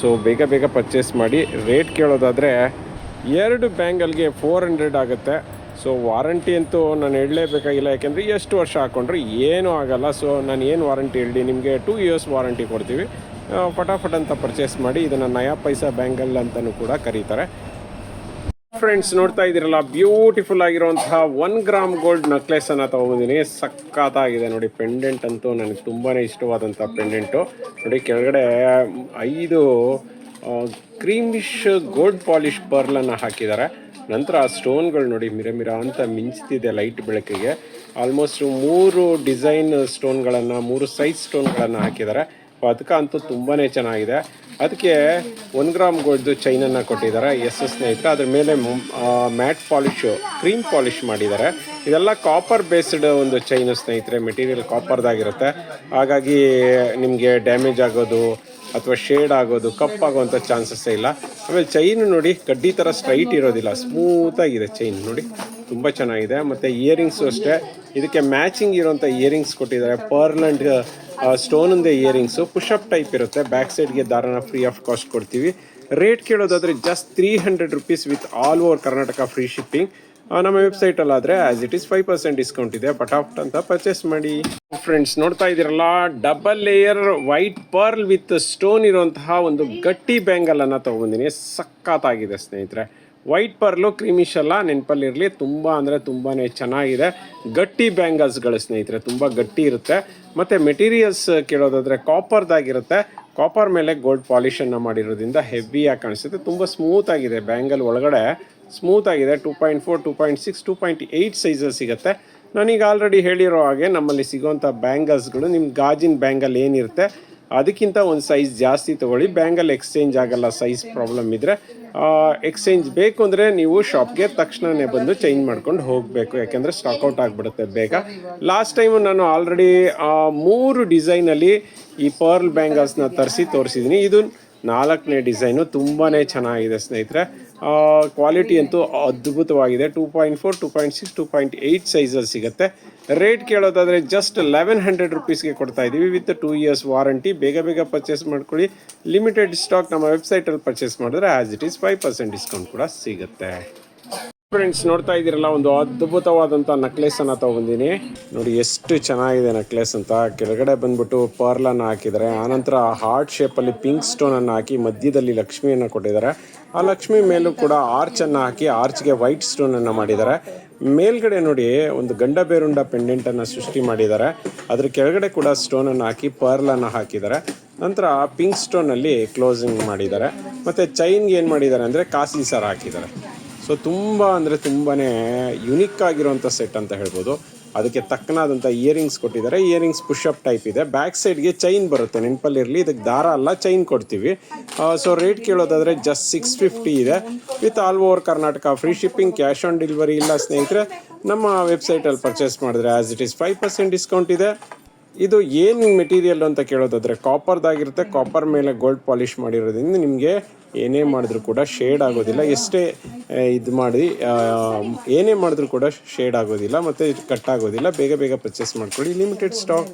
ಸೊ ಬೇಗ ಬೇಗ ಪರ್ಚೇಸ್ ಮಾಡಿ. ರೇಟ್ ಕೇಳೋದಾದರೆ ಎರಡು ಬ್ಯಾಂಗಲ್ಗೆ ಫೋರ್ ಹಂಡ್ರೆಡ್ ಆಗುತ್ತೆ. ಸೊ ವಾರಂಟಿ ಅಂತೂ ನಾನು ಹೇಳಲೇಬೇಕಾಗಿಲ್ಲ, ಯಾಕೆಂದರೆ ಎಷ್ಟು ವರ್ಷ ಹಾಕ್ಕೊಂಡ್ರೆ ಏನೂ ಆಗಲ್ಲ. ಸೊ ನಾನು ಏನು ವಾರಂಟಿ ಹೇಳಿ, ನಿಮಗೆ ಟೂ ಇಯರ್ಸ್ ವಾರಂಟಿ ಕೊಡ್ತೀವಿ. ಫಟಾಫಟ್ ಅಂತ ಪರ್ಚೇಸ್ ಮಾಡಿ ಇದನ್ನು ನಯಾ ಪೈಸಾ ಬ್ಯಾಂಗಲ್ ಅಂತಲೂ ಕೂಡ ಕರೀತಾರೆ. ಫ್ರೆಂಡ್ಸ್ ನೋಡ್ತಾ ಇದ್ದೀರಲ್ಲ ಬ್ಯೂಟಿಫುಲ್ ಆಗಿರುವಂತಹ ಒನ್ ಗ್ರಾಮ್ ಗೋಲ್ಡ್ ನೆಕ್ಲೆಸ್ ಅನ್ನ ತಗೊಂಡಿದ್ದೀನಿ. ಸಖತ್ತಾಗಿದೆ ನೋಡಿ ಪೆಂಡೆಂಟ್ ಅಂತೂ ನನಗೆ ತುಂಬಾ ಇಷ್ಟವಾದಂಥ ಪೆಂಡೆಂಟು ನೋಡಿ, ಕೆಳಗಡೆ ಐದು ಕ್ರೀಮಿಶ್ ಗೋಲ್ಡ್ ಪಾಲಿಶ್ ಪರ್ಲನ್ನು ಹಾಕಿದ್ದಾರೆ. ನಂತರ ಆ ಸ್ಟೋನ್ಗಳು ನೋಡಿ ಮಿರ ಮಿರ ಅಂತ ಮಿಂಚ್ತಿದೆ ಲೈಟ್ ಬೆಳಕಿಗೆ. ಆಲ್ಮೋಸ್ಟ್ ಮೂರು ಡಿಸೈನ್ ಸ್ಟೋನ್ಗಳನ್ನು, ಮೂರು ಸೈಜ್ ಸ್ಟೋನ್ಗಳನ್ನು ಹಾಕಿದ್ದಾರೆ. ಪದಕ ಅಂತೂ ತುಂಬಾ ಚೆನ್ನಾಗಿದೆ. ಅದಕ್ಕೆ ಒನ್ ಗ್ರಾಮ್ ಗೋಲ್ಡ್ದು ಚೈನನ್ನು ಕೊಟ್ಟಿದ್ದಾರೆ ಎಸ್ ಎಸ್ ಸ್ನೇಹಿತರೆ. ಅದ್ರ ಮೇಲೆ ಮ್ಯಾಟ್ ಪಾಲಿಶು ಕ್ರೀಮ್ ಪಾಲಿಶ್ ಮಾಡಿದ್ದಾರೆ. ಇದೆಲ್ಲ ಕಾಪರ್ ಬೇಸ್ಡ್ ಒಂದು ಚೈನು ಸ್ನೇಹಿತರೆ. ಮೆಟೀರಿಯಲ್ ಕಾಪರ್ದಾಗಿರುತ್ತೆ ಹಾಗಾಗಿ ನಿಮಗೆ ಡ್ಯಾಮೇಜ್ ಆಗೋದು ಅಥವಾ ಶೇಡ್ ಆಗೋದು, ಕಪ್ ಚಾನ್ಸಸ್ಸೇ ಚಾನ್ಸಸ್ ಇಲ್ಲ. ಆಮೇಲೆ ಚೈನ್ ನೋಡಿ, ಕಡ್ಡಿ ಥರ ಸ್ಟ್ರೈಟ್ ಇರೋದಿಲ್ಲ ಸ್ಮೂತಾಗಿದೆ ಚೈನ್ ನೋಡಿ. ತುಂಬ ಚೆನ್ನಾಗಿದೆ. ಮತ್ತು ಇಯರಿಂಗ್ಸು ಅಷ್ಟೇ. ಇದಕ್ಕೆ ಮ್ಯಾಚಿಂಗ್ ಇರೋಂಥ ಇಯರಿಂಗ್ಸ್ ಕೊಟ್ಟಿದ್ದಾರೆ. ಪರ್ಲ್ ಆ್ಯಂಡ್ ಸ್ಟೋನಿಂದ ಇಯರಿಂಗ್ಸು ಪುಷಪ್ ಟೈಪ್ ಇರುತ್ತೆ. ಬ್ಯಾಕ್ ಸೈಡ್ಗೆ ದಾರನ ಫ್ರೀ ಆಫ್ ಕಾಸ್ಟ್ ಕೊಡ್ತೀವಿ. Rate ಕೇಳೋದಾದರೆ just three hundred rupees with all over Karnataka free shipping ಆ, ಅಲ್ಲಿ ಆದ್ರೆ as it is five percent discount ಇದೆ. ಪಟಾಫ್ಟ್ ಅಂತ ಪರ್ಚೇಸ್ ಮಾಡಿ. ಫ್ರೆಂಡ್ಸ್ ನೋಡ್ತಾ ಇದ್ದೀರಲ್ಲ double layer white pearl with stone ಇರುವಂತಹ ಒಂದು ಗಟ್ಟಿ ಬ್ಯಾಂಗಲನ್ನು ತೊಗೊಂಡಿನಿ ಸಖತ್ತಾಗಿದೆ ಸ್ನೇಹಿತರೆ. ವೈಟ್ ಪರ್ಲು ಕ್ರೀಮಿಶ್ ಎಲ್ಲ ನೆನಪಲ್ಲಿರಲಿ ತುಂಬ ಅಂದರೆ ತುಂಬಾ ಚೆನ್ನಾಗಿದೆ. ಗಟ್ಟಿ ಬ್ಯಾಂಗಲ್ಸ್ಗಳು ಸ್ನೇಹಿತರೆ ತುಂಬ ಗಟ್ಟಿ ಇರುತ್ತೆ. ಮತ್ತು ಮೆಟೀರಿಯಲ್ಸ್ ಕೇಳೋದಾದರೆ ಕಾಪರ್ದಾಗಿರುತ್ತೆ ಕಾಪರ್ ಮೇಲೆ ಗೋಲ್ಡ್ ಪಾಲಿಷನ್ನು ಮಾಡಿರೋದ್ರಿಂದ ಹೆವಿಯಾಗಿ ಕಾಣಿಸುತ್ತೆ. ತುಂಬ ಸ್ಮೂತ್ ಆಗಿದೆ ಬ್ಯಾಂಗಲ್ ಒಳಗಡೆ. ಸ್ಮೂತ್ ಆಗಿದೆ. Two point four two point six two point eight sizes ಸಿಗುತ್ತೆ. ನಾನೀಗ ಆಲ್ರೆಡಿ ಹೇಳಿರೋ ಹಾಗೆ ನಮ್ಮಲ್ಲಿ ಸಿಗೋವಂಥ ಬ್ಯಾಂಗಲ್ಸ್ಗಳು ನಿಮ್ಮ ಗಾಜಿನ ಬ್ಯಾಂಗಲ್ ಏನಿರುತ್ತೆ, ಅದಕ್ಕಿಂತ ಒಂದು ಸೈಜ್ ಜಾಸ್ತಿ ತೊಗೊಳ್ಳಿ. ಬ್ಯಾಂಗಲ್ ಎಕ್ಸ್ಚೇಂಜ್ ಆಗಲ್ಲ ಸೈಜ್ ಪ್ರಾಬ್ಲಮ್ ಇದ್ದರೆ ಎಕ್ಸ್ಚೇಂಜ್ ಬೇಕು ಅಂದರೆ ನೀವು ಶಾಪ್ಗೆ ತಕ್ಷಣವೇ ಬಂದು ಚೇಂಜ್ ಮಾಡ್ಕೊಂಡು ಹೋಗಬೇಕು. ಯಾಕೆಂದರೆ ಸ್ಟಾಕ್ಔಟ್ ಆಗಿಬಿಡುತ್ತೆ ಬೇಗ. ಲಾಸ್ಟ್ ಟೈಮು ನಾನು ಆಲ್ರೆಡಿ ಮೂರು ಡಿಸೈನಲ್ಲಿ ಈ ಪರ್ಲ್ ಬ್ಯಾಂಗಲ್ಸ್ನ ತರಿಸಿ ತೋರಿಸಿದ್ದೀನಿ ಇದು ನಾಲ್ಕನೇ ಡಿಸೈನು ತುಂಬಾ ಚೆನ್ನಾಗಿದೆ ಸ್ನೇಹಿತರೆ. ಕ್ವಾಲಿಟಿ ಅಂತೂ ಅದ್ಭುತವಾಗಿದೆ. Two point four two point six two point eight ಸೈಜಲ್ಲಿ ಸಿಗುತ್ತೆ. ರೇಟ್ ಕೇಳೋದಾದರೆ ಜಸ್ಟ್ ಲೆವೆನ್ ಹಂಡ್ರೆಡ್ ರುಪೀಸ್ಗೆ ಕೊಡ್ತಾ ಇದ್ದೀವಿ ವಿತ್ ಟೂ ಇಯರ್ಸ್ ವಾರಂಟಿ ಬೇಗ ಬೇಗ ಪರ್ಚೇಸ್ ಮಾಡ್ಕೊಳ್ಳಿ. ಲಿಮಿಟೆಡ್ ಸ್ಟಾಕ್ ನಮ್ಮ ವೆಬ್ಸೈಟಲ್ಲಿ ಪರ್ಚೇಸ್ ಮಾಡಿದ್ರೆ as it is five percent discount ಕೂಡ ಸಿಗುತ್ತೆ. ಫ್ರೆಂಡ್ಸ್ ನೋಡ್ತಾ ಇದ್ದೀರಲ್ಲ, ಒಂದು ಅದ್ಭುತವಾದಂಥ ನೆಕ್ಲೆಸ್ ಅನ್ನ ತಗೊಂಡಿನಿ ನೋಡಿ, ಎಷ್ಟು ಚೆನ್ನಾಗಿದೆ ನೆಕ್ಲೆಸ್ ಅಂತ. ಕೆಳಗಡೆ ಬಂದ್ಬಿಟ್ಟು ಪರ್ಲನ್ನು ಹಾಕಿದ್ದಾರೆ. ಆನಂತರ ಹಾರ್ಟ್ ಶೇಪಲ್ಲಿ ಪಿಂಕ್ ಸ್ಟೋನ್ ಅನ್ನು ಹಾಕಿ, ಮಧ್ಯದಲ್ಲಿ ಲಕ್ಷ್ಮಿಯನ್ನು ಕೊಟ್ಟಿದ್ದಾರೆ. ಆ ಲಕ್ಷ್ಮಿ ಮೇಲೂ ಕೂಡ ಆರ್ಚನ್ನು ಹಾಕಿ ಆರ್ಚ್ಗೆ ವೈಟ್ ಸ್ಟೋನ್ ಸ್ಟೋನನ್ನು ಮಾಡಿದ್ದಾರೆ. ಮೇಲ್ಗಡೆ ನೋಡಿ, ಒಂದು ಗಂಡ ಬೇರುಂಡ ಪೆಂಡೆಂಟನ್ನು ಸೃಷ್ಟಿ ಮಾಡಿದ್ದಾರೆ. ಅದ್ರ ಕೆಳಗಡೆ ಕೂಡ ಸ್ಟೋನ್ ಅನ್ನು ಹಾಕಿ ಪರ್ಲನ್ನು ಹಾಕಿದ್ದಾರೆ. ನಂತರ ಪಿಂಕ್ ಸ್ಟೋನ್ ಅಲ್ಲಿ ಕ್ಲೋಸಿಂಗ್ ಮಾಡಿದ್ದಾರೆ. ಮತ್ತೆ ಚೈನ್ಗೆ ಏನು ಮಾಡಿದ್ದಾರೆ ಅಂದರೆ, ಕಾಸಿ ಸರ ಹಾಕಿದ್ದಾರೆ. ಸೊ ತುಂಬ ಅಂದರೆ ತುಂಬಾ ಯುನಿಕ್ ಆಗಿರುವಂಥ ಸೆಟ್ ಅಂತ ಹೇಳ್ಬೋದು. ಅದಕ್ಕೆ ತಕ್ಕನಾದಂಥ ಇಯರಿಂಗ್ಸ್ ಕೊಟ್ಟಿದ್ದಾರೆ. ಇಯರಿಂಗ್ಸ್ ಪುಷಪ್ ಟೈಪ್ ಇದೆ. ಬ್ಯಾಕ್ ಸೈಡ್ಗೆ ಚೈನ್ ಬರುತ್ತೆ. ನೆನಪಲ್ಲಿರಲಿ, ಇದಕ್ಕೆ ದಾರ ಅಲ್ಲ ಚೈನ್ ಕೊಡ್ತೀವಿ. ಸೊ ರೇಟ್ ಕೇಳೋದಾದರೆ ಜಸ್ಟ್ ಸಿಕ್ಸ್ ಫಿಫ್ಟಿ ಇದೆ. With all over Karnataka free shipping cash on delivery ಇಲ್ಲ ಸ್ನೇಹಿತರೆ. ನಮ್ಮ ವೆಬ್ಸೈಟಲ್ಲಿ ಪರ್ಚೇಸ್ ಮಾಡಿದ್ರೆ as it is five percent discount ಇದೆ. ಇದು ಏನು ಮೆಟೀರಿಯಲ್ ಅಂತ ಕೇಳೋದಾದರೆ ಕಾಪರ್ದಾಗಿರುತ್ತೆ ಕಾಪರ್ ಮೇಲೆ ಗೋಲ್ಡ್ ಪಾಲಿಷ್ ಮಾಡಿರೋದ್ರಿಂದ ನಿಮಗೆ ಏನೇ ಮಾಡಿದ್ರು ಕೂಡ ಶೇಡ್ ಆಗೋದಿಲ್ಲ. ಎಷ್ಟೇ ಇದು ಮಾಡಿ ಏನೇ ಮಾಡಿದ್ರು ಕೂಡ ಶೇಡ್ ಆಗೋದಿಲ್ಲ, ಮತ್ತು ಕಟ್ ಆಗೋದಿಲ್ಲ. ಬೇಗ ಬೇಗ ಪರ್ಚೇಸ್ ಮಾಡ್ಕೊಳ್ಳಿ. Limited stock